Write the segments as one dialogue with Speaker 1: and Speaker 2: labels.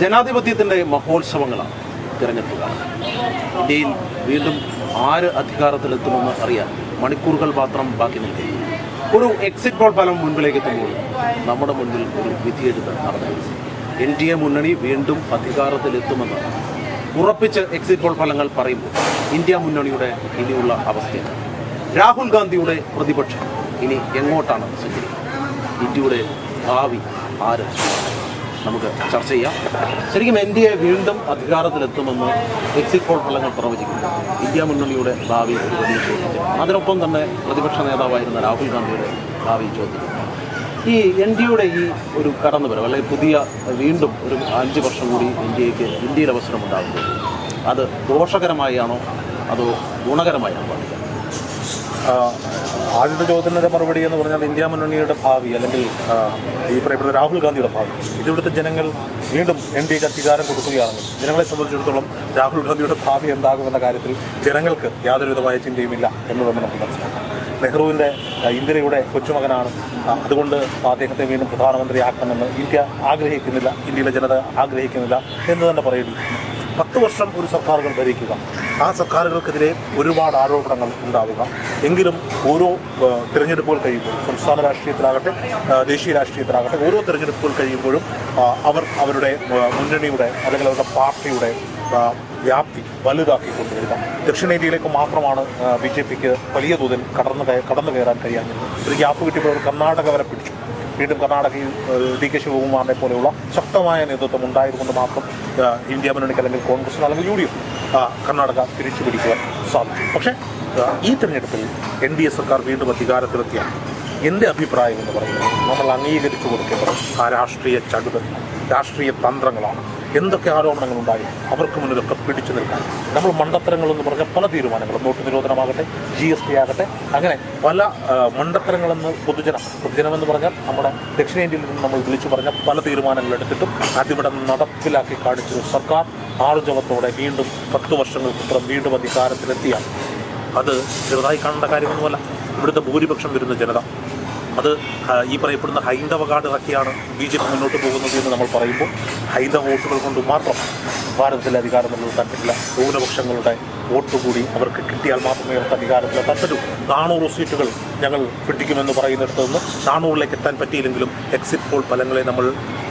Speaker 1: ജനാധിപത്യത്തിന്റെ മഹോത്സവങ്ങളാണ് തിരഞ്ഞെടുപ്പുകൾ ഇന്ത്യയിൽ വീണ്ടും ആര് അധികാരത്തിലെത്തുമെന്ന് അറിയാൻ മണിക്കൂറുകൾ മാത്രം ബാക്കി നിൽക്കും. ഒരു എക്സിറ്റ് പോൾ ഫലം മുൻപിലേക്ക് എത്തുമ്പോൾ നമ്മുടെ മുന്നിൽ ഒരു വിധിയെഴുത്ത് നടന്നു എൻ ഡി എ മുന്നണി വീണ്ടും അധികാരത്തിലെത്തുമെന്ന് ഉറപ്പിച്ച് എക്സിറ്റ് പോൾ ഫലങ്ങൾ പറയുമ്പോൾ ഇന്ത്യ മുന്നണിയുടെ ഇനിയുള്ള അവസ്ഥ. രാഹുൽ ഗാന്ധിയുടെ പ്രതിപക്ഷം ഇനി എങ്ങോട്ടാണ് സഞ്ചരിക്കുന്നത് ഇന്ത്യയുടെ ഭാവി ആര് നമുക്ക് ചർച്ച ചെയ്യാം. ശരിക്കും എൻ ഡി എ വീണ്ടും അധികാരത്തിലെത്തുമെന്ന് എക്സിറ്റ് പോൾ ഫലങ്ങൾ പ്രവചിക്കുന്നു. ഇന്ത്യ മുന്നണിയുടെ ഭാവി ചോദ്യം അതിനൊപ്പം തന്നെ പ്രതിപക്ഷ നേതാവായിരുന്ന രാഹുൽ ഗാന്ധിയുടെ ഭാവി ചോദ്യം ഈ എൻ ഡി എയുടെ ഈ ഒരു കടന്നുവരവ് അല്ലെങ്കിൽ പുതിയ വീണ്ടും ഒരു അഞ്ച് വർഷം കൂടി ഇന്ത്യയ്ക്ക് ഇന്ത്യയിൽ അവസരം ഉണ്ടാകുന്നത് അത് ദോഷകരമായാണോ അതോ ഗുണകരമായാണോ?
Speaker 2: ആദ്യത്തെ ചോദ്യത്തിന്റെ മറുപടി എന്ന് പറഞ്ഞാൽ ഇന്ത്യ മുന്നണിയുടെ ഭാവി അല്ലെങ്കിൽ ഈ പറയപ്പെടുന്ന രാഹുൽ ഗാന്ധിയുടെ ഭാവി. ഇതിവിടുത്തെ ജനങ്ങൾ വീണ്ടും എൻ ഡി എക്ക് അധികാരം കൊടുക്കുകയാണെങ്കിൽ ജനങ്ങളെ സംബന്ധിച്ചിടത്തോളം രാഹുൽ ഗാന്ധിയുടെ ഭാവി എന്താകുമെന്ന കാര്യത്തിൽ ജനങ്ങൾക്ക് യാതൊരുവിധമായ ചിന്തയുമില്ല എന്ന് തന്നെ നമുക്ക് മനസ്സിലാക്കാം. നെഹ്റുവിന്റെ ഇന്ദിരയുടെ കൊച്ചുമകനാണ്. അതുകൊണ്ട് അദ്ദേഹത്തെ വീണ്ടും പ്രധാനമന്ത്രിയാക്കണമെന്ന് ഇന്ത്യ ആഗ്രഹിക്കുന്നില്ല ഇന്ത്യയിലെ ജനത ആഗ്രഹിക്കുന്നില്ല എന്ന് തന്നെ പറയേണ്ടി പത്ത് വർഷം ഒരു സർക്കാരുകൾ ഭരിക്കുക. ആ സർക്കാരുകൾക്കെതിരെ ഒരുപാട് ആരോപണങ്ങൾ ഉണ്ടാവുക. എങ്കിലും ഓരോ തിരഞ്ഞെടുപ്പുകൾ കഴിയുമ്പോൾ സംസ്ഥാന രാഷ്ട്രീയത്തിലാകട്ടെ ദേശീയ രാഷ്ട്രീയത്തിലാകട്ടെ ഓരോ തിരഞ്ഞെടുപ്പുകൾ കഴിയുമ്പോഴും അവർ അവരുടെ മുന്നണിയുടെ അല്ലെങ്കിൽ അവരുടെ പാർട്ടിയുടെ വ്യാപ്തി വലുതാക്കി കൊണ്ടുവരിക ദക്ഷിണേന്ത്യയിലേക്ക് മാത്രമാണ് ബി ജെ പിക്ക് വലിയ തോതിൽ കടന്നു കടന്നു കയറാൻ കഴിയാഞ്ഞത് ഒരു ഗ്യാപ്പ് കിട്ടിയപ്പോൾ കർണാടക വരെ പിടിച്ചു. വീണ്ടും കർണാടകയിൽ ഡി കെ ശിവകുമാറിനെ പോലെയുള്ള ശക്തമായ നേതൃത്വം ഉണ്ടായതുകൊണ്ട് മാത്രം ഇന്ത്യ മുന്നണിക്ക് അല്ലെങ്കിൽ കോൺഗ്രസ് അല്ലെങ്കിൽ യു ഡി എഫ് കർണാടക തിരിച്ചു പിടിക്കുവാൻ സാധിച്ചു. പക്ഷേ ഈ തെരഞ്ഞെടുപ്പിൽ എൻ ഡി എ സർക്കാർ വീണ്ടും അധികാരത്തിലെത്തിയ എന്റെ അഭിപ്രായം എന്ന് പറയുന്നത് നമ്മൾ അംഗീകരിച്ചു കൊടുക്കേണ്ടത് ആ രാഷ്ട്രീയ ചടുതൽ രാഷ്ട്രീയ തന്ത്രങ്ങളാണ്. എന്തൊക്കെ ആരോപണങ്ങൾ ഉണ്ടായി അവർക്ക് മുന്നിലൊക്കെ പിടിച്ചു നിൽക്കാൻ. നമ്മൾ മണ്ടത്തരങ്ങളെന്ന് പറഞ്ഞ പല തീരുമാനങ്ങളും നോട്ട് നിരോധനമാകട്ടെ ജി എസ് ടി ആകട്ടെ അങ്ങനെ പല മണ്ടത്തരങ്ങളെന്ന് പൊതുജനം പൊതുജനം എന്ന് പറഞ്ഞാൽ നമ്മുടെ ദക്ഷിണേന്ത്യയിൽ നിന്ന് നമ്മൾ വിളിച്ചു പറഞ്ഞ പല തീരുമാനങ്ങൾ എടുത്തിട്ടും അതിവിടെ നടപ്പിലാക്കി കാണിച്ചു സർക്കാർ ആർജവത്തോടെ വീണ്ടും പത്ത് വർഷങ്ങൾക്കിപ്പുറം വീണ്ടും അധികാരത്തിലെത്തിയാൽ അത് ചെറുതായി കാണേണ്ട കാര്യമൊന്നുമല്ല. ഇവിടുത്തെ ഭൂരിപക്ഷം വരുന്ന ജനത അത് ഈ പറയപ്പെടുന്ന ഹൈന്ദവ കാർഡ് ഇറക്കിയാണ് ബി ജെ പി മുന്നോട്ട് പോകുന്നത് എന്ന് നമ്മൾ പറയുമ്പോൾ ഹൈന്ദവ വോട്ടുകൾ കൊണ്ട് മാത്രം ഭാരതത്തിലെ അധികാരം നിലനിർത്താൻ പറ്റില്ല. ന്യൂനപക്ഷങ്ങളുടെ വോട്ട് കൂടി അവർക്ക് കിട്ടിയാൽ മാത്രമേ അവർക്ക് അധികാരത്തിൽ പറ്റൂ നാനൂറ് സീറ്റുകൾ ഞങ്ങൾ പിടിക്കുമെന്ന് പറയുന്നിടത്ത് നിന്ന് നാനൂറിലേക്ക് എത്താൻ പറ്റിയില്ലെങ്കിലും എക്സിറ്റ് പോൾ ഫലങ്ങളെ നമ്മൾ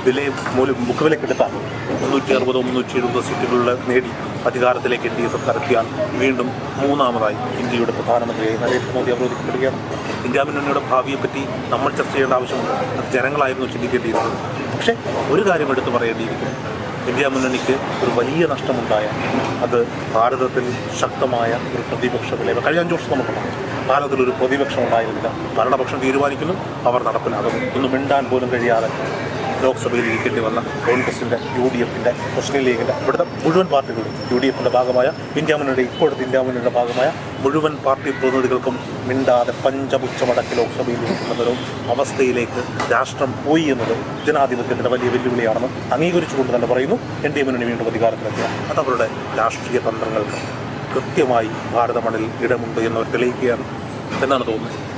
Speaker 2: വിലയും മൂല്യം മുഖവിലക്കെടുത്താൽ മുന്നൂറ്റി അറുപതോ മുന്നൂറ്റി എഴുപതോ സീറ്റുകളിൽ നേടി അധികാരത്തിലേക്ക് എൻ ഡി എ സർക്കാർ എത്തിയാൽ വീണ്ടും മൂന്നാമതായി ഇന്ത്യയുടെ പ്രധാനമന്ത്രിയായി നരേന്ദ്രമോദി അവരോധിക്കപ്പെടുകയാണ് ഇന്ത്യ മുന്നണിയുടെ ഭാവിയെപ്പറ്റി നമ്മൾ ചർച്ച ചെയ്യേണ്ട ആവശ്യമുണ്ട്. അത് ജനങ്ങളായിരുന്നു ചിന്തിക്കേണ്ടിയിരുന്നത്. പക്ഷേ ഒരു കാര്യം എടുത്തു പറയേണ്ടിയിരിക്കുന്നു. ഇന്ത്യ മുന്നണിക്ക് ഒരു വലിയ നഷ്ടമുണ്ടായ അത് ഭാരതത്തിൽ ശക്തമായ ഒരു പ്രതിപക്ഷ വിലയ കഴിഞ്ഞ അഞ്ച് വർഷം നമുക്ക് ഭാരതത്തിൽ ഒരു പ്രതിപക്ഷം ഉണ്ടായിരുന്നില്ല. ഭരണപക്ഷം തീരുമാനിക്കുന്നു അവർ നടപ്പിലാകുന്നു ഒന്നും മിണ്ടാൻ പോലും കഴിയാതെ ലോക്സഭയിൽ ഇരിക്കേണ്ടി വന്ന കോൺഗ്രസിന്റെ യു ഡി എഫിന്റെ മുസ്ലിം ലീഗിന്റെ ഇവിടുത്തെ മുഴുവൻ പാർട്ടികളും യു ഡി എഫിന്റെ ഭാഗമായ ഇന്ത്യ മുന്നണിയുടെ ഇപ്പോഴത്തെ ഇന്ത്യ മുന്നണിയുടെ ഭാഗമായ മുഴുവൻ പാർട്ടി പ്രതിനിധികൾക്കും മിണ്ടാതെ പഞ്ചപുച്ഛമടക്കി ലോക്സഭയിൽ ഇരിക്കുന്നതൊരു അവസ്ഥയിലേക്ക് രാഷ്ട്രം പോയി എന്നത് ജനാധിപത്യത്തിന്റെ വലിയ വെല്ലുവിളിയാണെന്ന് അംഗീകരിച്ചുകൊണ്ട് തന്നെ പറയുന്നു. എൻ ഡി എ മുന്നണി വീണ്ടും അധികാരത്തിലെത്തുക അത് അവരുടെ രാഷ്ട്രീയ തന്ത്രങ്ങൾക്ക് കൃത്യമായി ഭാരതമണ്ണിൽ ഇടമുണ്ട് എന്നവർ തെളിയിക്കുകയാണ്. എന്നാണ് തോന്നുന്നത്?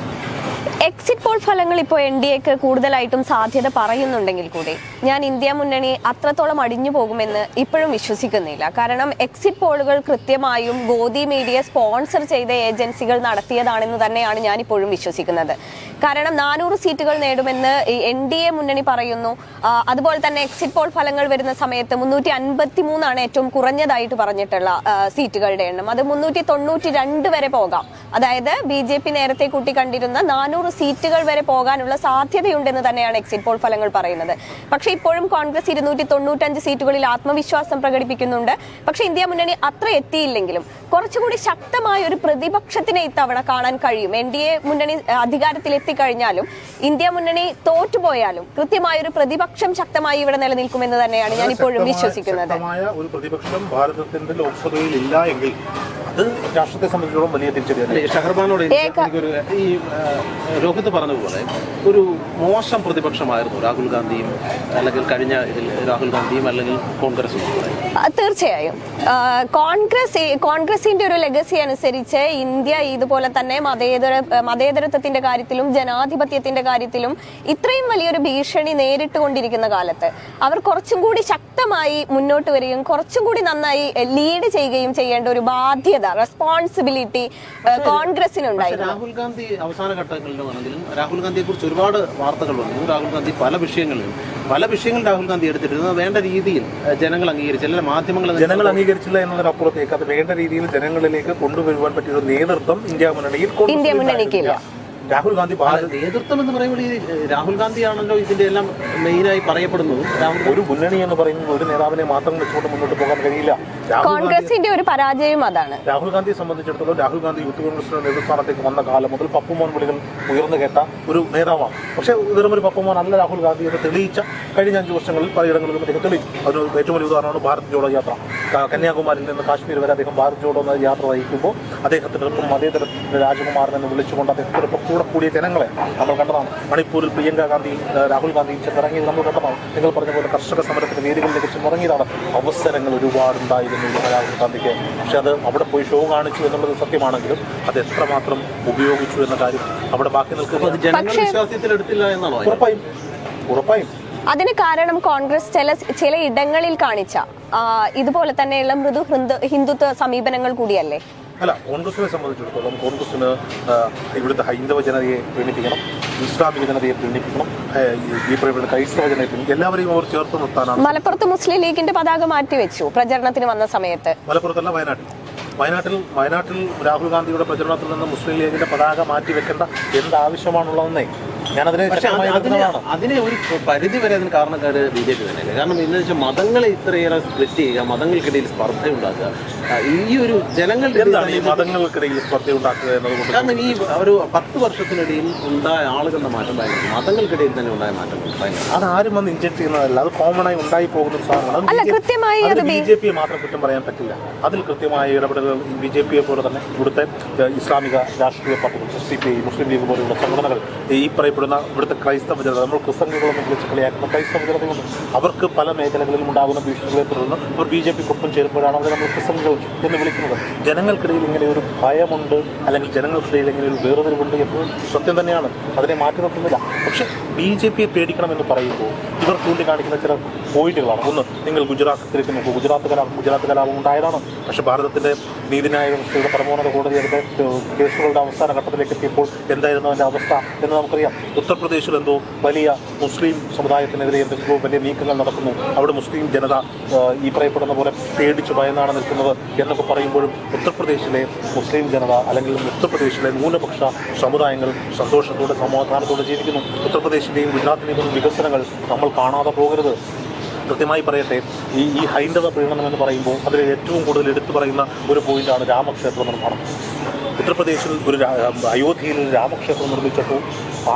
Speaker 3: എക്സിറ്റ് പോൾ ഫലങ്ങൾ ഇപ്പോൾ എൻ ഡി എക്ക് കൂടുതലായിട്ടും സാധ്യത പറയുന്നുണ്ടെങ്കിൽ കൂടി ഞാൻ ഇന്ത്യ മുന്നണി അത്രത്തോളം അടിഞ്ഞു പോകുമെന്ന് ഇപ്പോഴും വിശ്വസിക്കുന്നില്ല. കാരണം എക്സിറ്റ് പോളുകൾ കൃത്യമായും ഗോദി മീഡിയ സ്പോൺസർ ചെയ്ത ഏജൻസികൾ നടത്തിയതാണെന്ന് തന്നെയാണ് ഞാൻ ഇപ്പോഴും വിശ്വസിക്കുന്നത്. കാരണം നാനൂറ് സീറ്റുകൾ നേടുമെന്ന് എൻ ഡി എ മുന്നണി പറയുന്നു. അതുപോലെ തന്നെ എക്സിറ്റ് പോൾ ഫലങ്ങൾ വരുന്ന സമയത്ത് മുന്നൂറ്റി അൻപത്തി മൂന്നാണ് ഏറ്റവും കുറഞ്ഞതായിട്ട് പറഞ്ഞിട്ടുള്ള സീറ്റുകളുടെ എണ്ണം. അത് മുന്നൂറ്റി തൊണ്ണൂറ്റി രണ്ട് വരെ പോകാം. അതായത് ബി ജെ പി നേരത്തെ കൂട്ടി കണ്ടിരുന്ന നാനൂറ് സീറ്റുകൾ വരെ പോകാനുള്ള സാധ്യതയുണ്ടെന്ന് തന്നെയാണ് എക്സിറ്റ് പോൾ ഫലങ്ങൾ പറയുന്നത്. പക്ഷേ ഇപ്പോഴും കോൺഗ്രസ് ഇരുന്നൂറ്റി തൊണ്ണൂറ്റഞ്ച് സീറ്റുകളിൽ ആത്മവിശ്വാസം പ്രകടിപ്പിക്കുന്നുണ്ട്. പക്ഷേ ഇന്ത്യ മുന്നണി അത്ര എത്തിയില്ലെങ്കിലും കുറച്ചുകൂടി ശക്തമായ ഒരു പ്രതിപക്ഷത്തിനെ ഇത്തവണ കാണാൻ കഴിയും. എൻ ഡി എ മുന്നണി അധികാരത്തിൽ എത്തിക്കഴിഞ്ഞാലും ഇന്ത്യ മുന്നണി തോറ്റുപോയാലും കൃത്യമായ ഒരു പ്രതിപക്ഷം ശക്തമായി ഇവിടെ നിലനിൽക്കുമെന്ന് തന്നെയാണ് ഞാൻ ഇപ്പോഴും വിശ്വസിക്കുന്നത്.
Speaker 2: ശക്തമായ ഒരു പ്രതിപക്ഷം ഭാരതത്തിന്റെ ലോക്സഭയിൽ ഇല്ല എങ്കിൽ അത് രാഷ്ട്രത്തെ സംബന്ധിച്ചിടത്തോളം വലിയ തിരിച്ചടിയാണ്.
Speaker 1: അല്ല, ഈ ഷഹർബാനോട് രോഹിത് പറഞ്ഞതുപോലെ ഒരു മോശം പ്രതിപക്ഷമായിരുന്നു രാഹുൽ ഗാന്ധിയും അല്ലെങ്കിൽ കഴിഞ്ഞ ഇതിൽ രാഹുൽ ഗാന്ധിയും അല്ലെങ്കിൽ കോൺഗ്രസും.
Speaker 3: ആ, തീർച്ചയായും. കോൺഗ്രസ് കോൺഗ്രസ് കോൺഗ്രസിന്റെ ഒരു ലെഗസി അനുസരിച്ച് ഇന്ത്യ ഇതുപോലെ തന്നെ മതേതര മതേതരത്വത്തിന്റെ കാര്യത്തിലും ജനാധിപത്യത്തിന്റെ കാര്യത്തിലും ഇത്രയും വലിയൊരു ഭീഷണി നേരിട്ടുകൊണ്ടിരിക്കുന്ന കാലത്ത് അവർ കുറച്ചും കൂടി ശക്തമായി മുന്നോട്ട് വരികയും കുറച്ചും കൂടി നന്നായി ലീഡ് ചെയ്യുകയും ചെയ്യേണ്ട ഒരു ബാധ്യത റെസ്പോൺസിബിലിറ്റി കോൺഗ്രസിനുണ്ടായിരുന്നു
Speaker 1: രാഹുൽ ഗാന്ധി അവസാന ഘട്ടങ്ങളിലും രാഹുൽ ഗാന്ധിയെ കുറിച്ച് ഒരുപാട് വാർത്തകൾ വന്നു. രാഹുൽ ഗാന്ധി പല വിഷയങ്ങളിലും പല വിഷയങ്ങൾ രാഹുൽ ഗാന്ധി എടുത്തിരുന്നത് വേണ്ട രീതിയിൽ ജനങ്ങൾ അംഗീകരിച്ചില്ല മാധ്യമങ്ങൾ
Speaker 2: ജനങ്ങൾ അംഗീകരിച്ചില്ല എന്നതിനപ്പുറത്തേക്ക് അത് വേണ്ട രീതിയിൽ ജനങ്ങളിലേക്ക് കൊണ്ടുവരുവാൻ പറ്റിയ നേതൃത്വം ഇന്ത്യ മുന്നണിയിൽ
Speaker 3: ഇന്ത്യ മുന്നണിക്കില്ല.
Speaker 2: രാഹുൽ ഗാന്ധി
Speaker 1: നേതൃത്വം എന്ന് പറയുമ്പോൾ ഈ രാഹുൽ ഗാന്ധിയാണല്ലോ ഇതിന്റെ എല്ലാം മെയിനായി പറയപ്പെടുന്നത്.
Speaker 2: ഒരു മുന്നണി എന്ന് പറയുന്നത് ഒരു നേതാവിനെ മാത്രം വെച്ചുകൊണ്ട് മുന്നോട്ട് പോകാൻ കഴിയില്ല.
Speaker 3: കോൺഗ്രസിന്റെ ഒരു പരാജയം അതാണ്.
Speaker 2: രാഹുൽ ഗാന്ധിയെ സംബന്ധിച്ചിടത്തോളം രാഹുൽ ഗാന്ധി യൂത്ത് കോൺഗ്രസിന്റെ നേതൃസ്ഥാനത്തേക്ക് വന്ന കാലം മുതൽ പപ്പുമോൻ വിളികൾ ഉയർന്നു കേട്ട ഒരു നേതാവാണ്. പക്ഷേ വെറും ഒരു പപ്പുമോൻ അല്ല രാഹുൽ ഗാന്ധി എന്ന് തെളിയിച്ച കഴിഞ്ഞ അഞ്ച് വർഷങ്ങളിൽ പലയിടങ്ങളിലും അദ്ദേഹം തെളിയിച്ചു. അതിന് ഏറ്റവും വലിയ ഉദാഹരണമാണ് ഭാരത് ജോഡോ യാത്ര. കന്യാകുമാരിയിൽ നിന്ന് കാശ്മീർ വരെ അദ്ദേഹം ഭാരത് ജോഡോ എന്ന യാത്ര നയിക്കുമ്പോൾ അദ്ദേഹത്തിനൊപ്പം തരത്തിൽ രാജകുമാരൻ എന്ന് വിളിച്ചുകൊണ്ട് അദ്ദേഹത്തിനൊപ്പം കൂടെ കൂടിയ ജനങ്ങളെ നമ്മൾ കണ്ടതാണ്. മണിപ്പൂരിൽ പ്രിയങ്ക ഗാന്ധി രാഹുൽ ഗാന്ധി ചെന്നിറങ്ങിയത് നമ്മൾ കണ്ടതാണ്. നിങ്ങൾ പറഞ്ഞ പോലെ കർഷക സമരത്തിന്റെ വേദികളിലേക്ക് ചെന്നിറങ്ങിയതാണ്. അവസരങ്ങൾ ഒരുപാടുണ്ടായിരുന്നു രാഹുൽ ഗാന്ധിക്ക്. പക്ഷെ അത് അവിടെ പോയി ഷോ കാണിച്ചു എന്നുള്ളത് സത്യമാണെങ്കിലും അത് എത്രമാത്രം ഉപയോഗിച്ചു എന്ന കാര്യം അവിടെ ബാക്കി
Speaker 1: നിൽക്കുന്ന.
Speaker 2: നിൽക്കുന്നത്
Speaker 1: ജനങ്ങൾ എന്നാണോ?
Speaker 2: ഉറപ്പായും. ഉറപ്പായും.
Speaker 3: അതിന് കാരണം കോൺഗ്രസ് ചില ചില ഇടങ്ങളിൽ കാണിച്ച ഇതുപോലെ തന്നെയുള്ള മൃദു ഹിന്ദു ഹിന്ദുത്വ സമീപനങ്ങൾ കൂടിയല്ലേ?
Speaker 2: അല്ല കോൺഗ്രസിനെ സംബന്ധിച്ചിടത്തോളം കോൺഗ്രസിന് ഇവിടുത്തെ ഹൈന്ദവ ജനതയെ പ്രീണിപ്പിക്കണം ഇസ്ലാമിക ജനതയെ പ്രീണിപ്പിക്കണം ഈ- പറയുന്ന ക്രൈസ്തവ ജനതയെ പ്രീണിപ്പിക്കണം. എല്ലാവരെയും അവർ ചേർത്ത് നിർത്താനാണ്.
Speaker 3: മലപ്പുറത്ത് മുസ്ലിം ലീഗിന്റെ പതാക മാറ്റി വെച്ചു പ്രചരണത്തിന് വന്ന സമയത്ത്.
Speaker 2: മലപ്പുറത്തല്ല വയനാട്ടിൽ. വയനാട്ടിൽ വയനാട്ടിൽ രാഹുൽ ഗാന്ധിയുടെ പ്രചരണത്തിൽ നിന്ന് മുസ്ലിം ലീഗിന്റെ പതാക മാറ്റി വെക്കേണ്ട എന്ത്
Speaker 1: അതിന് ഒരു പരിധി വരെ അതിന് കാരണക്കാര് ബി ജെ പി തന്നെയല്ലേ? കാരണം എന്ന് വെച്ചാൽ മതങ്ങളെ ഇത്രയേറെ സ്പ്ലിറ്റ് ചെയ്യുക മതങ്ങൾക്കിടയിൽ സ്പർദ്ധ ഉണ്ടാക്കുക ഈ ഒരു ജനങ്ങളുടെ
Speaker 2: മതങ്ങൾക്കിടയിൽ സ്പർദ്ധ ഉണ്ടാക്കുക എന്നതുകൊണ്ട്
Speaker 1: കാരണം ഈ ഒരു പത്ത് വർഷത്തിനിടയിൽ ഉണ്ടായ ആളുകളുടെ മാറ്റം ഭയങ്കര മതങ്ങൾക്കിടയിൽ തന്നെ ഉണ്ടായ മാറ്റം ഭയങ്കര.
Speaker 2: അത് ആരും വന്ന് ഇൻജക്ട് ചെയ്യുന്നതല്ല അത് കോമൺ ആയി ഉണ്ടായി പോകുന്ന ഒരു സാധനമാണ്.
Speaker 3: അല്ല, കൃത്യമായി അത്
Speaker 2: ബി ജെ പിയെ മാത്രം കുറ്റം പറയാൻ പറ്റില്ല. അതിൽ കൃത്യമായ ഇടപെടലുകൾ ബി ജെ പിയെ പോലെ തന്നെ ഇവിടുത്തെ ഇസ്ലാമിക രാഷ്ട്രീയ പാർട്ടികൾ S D P Muslim League പോലെയുള്ള സംഘടനകൾ ഈ പറയപ്പെടുന്ന ഇവിടുത്തെ ക്രൈസ്തവ ജനത നമ്മൾ ക്രിസ്തങ്ങളെന്ന് വിളിച്ച് കളിയാക്കുന്ന ക്രൈസ്തവ ജനതയുണ്ട് അവർക്ക് പല മേഖലകളിലും ഉണ്ടാകുന്ന ഭീഷണികളെ തുടർന്ന് അവർ ബി ജെ പിക്കൊപ്പം ചേരുമ്പോഴാണ് അവരെ നമ്മൾ ക്രിസ്തങ്ങൾ എന്ന് വിളിക്കുന്നത്. ജനങ്ങൾക്കിടയിൽ ഇങ്ങനെ ഒരു ഭയമുണ്ട് അല്ലെങ്കിൽ ജനങ്ങൾക്കിടയിൽ ഇങ്ങനെ ഒരു വേർതിരിവുണ്ട് എപ്പോഴും സത്യം തന്നെയാണ്. അതിനെ മാറ്റി നിർത്തുന്നില്ല. പക്ഷേ ബി ജെ പിയെ പേടിക്കണമെന്ന് പറയുമ്പോൾ ഇവർ ചൂണ്ടിക്കാണിക്കുന്ന ചില പോയിന്റുകളാണ്. ഒന്ന് നിങ്ങൾ ഗുജറാത്തിലേക്ക് നോക്കൂ. ഗുജറാത്ത് കലാപം ഗുജറാത്ത് കലാപം ഉണ്ടായതാണ്. പക്ഷേ ഭാരതത്തിന്റെ നീതിന്യായ വ്യവസ്ഥയുടെ പരമോന്നത കോടതിയുടെ കേസുകളുടെ അവസാന ഘട്ടത്തിലേക്ക് എത്തിയപ്പോൾ എന്തായിരുന്നു അതിന്റെ അവസ്ഥ എന്ന് നമുക്കറിയാം. ഉത്തർപ്രദേശിൽ എന്തോ വലിയ മുസ്ലിം സമുദായത്തിനെതിരെ എന്തെങ്കിലും വലിയ നീക്കങ്ങൾ നടക്കുന്നു. അവിടെ മുസ്ലിം ജനത ഈ പറയപ്പെടുന്ന പോലെ പേടിച്ചു ഭയന്നാണ് നിൽക്കുന്നത് എന്നൊക്കെ പറയുമ്പോഴും ഉത്തർപ്രദേശിലെ മുസ്ലിം ജനത അല്ലെങ്കിൽ ഉത്തർപ്രദേശിലെ ന്യൂനപക്ഷ സമുദായങ്ങൾ സന്തോഷത്തോടെ സമാധാനത്തോടെ ജീവിക്കുന്നു. ഉത്തർപ്രദേശിന്റെയും ഗുജറാത്തിന്റെയും വികസനങ്ങൾ നമ്മൾ കാണാതെ പോകരുത്. കൃത്യമായി പറയട്ടെ ഈ ഈ ഹൈന്ദവ പ്രീണനം എന്ന് പറയുമ്പോൾ അതിൽ ഏറ്റവും കൂടുതൽ എടുത്തു പറയുന്ന ഒരു പോയിന്റാണ് രാമക്ഷേത്ര നിർമ്മാണം. ഉത്തർപ്രദേശിൽ ഒരു അയോധ്യയിൽ ഒരു രാമക്ഷേത്രം നിർമ്മിച്ചപ്പോൾ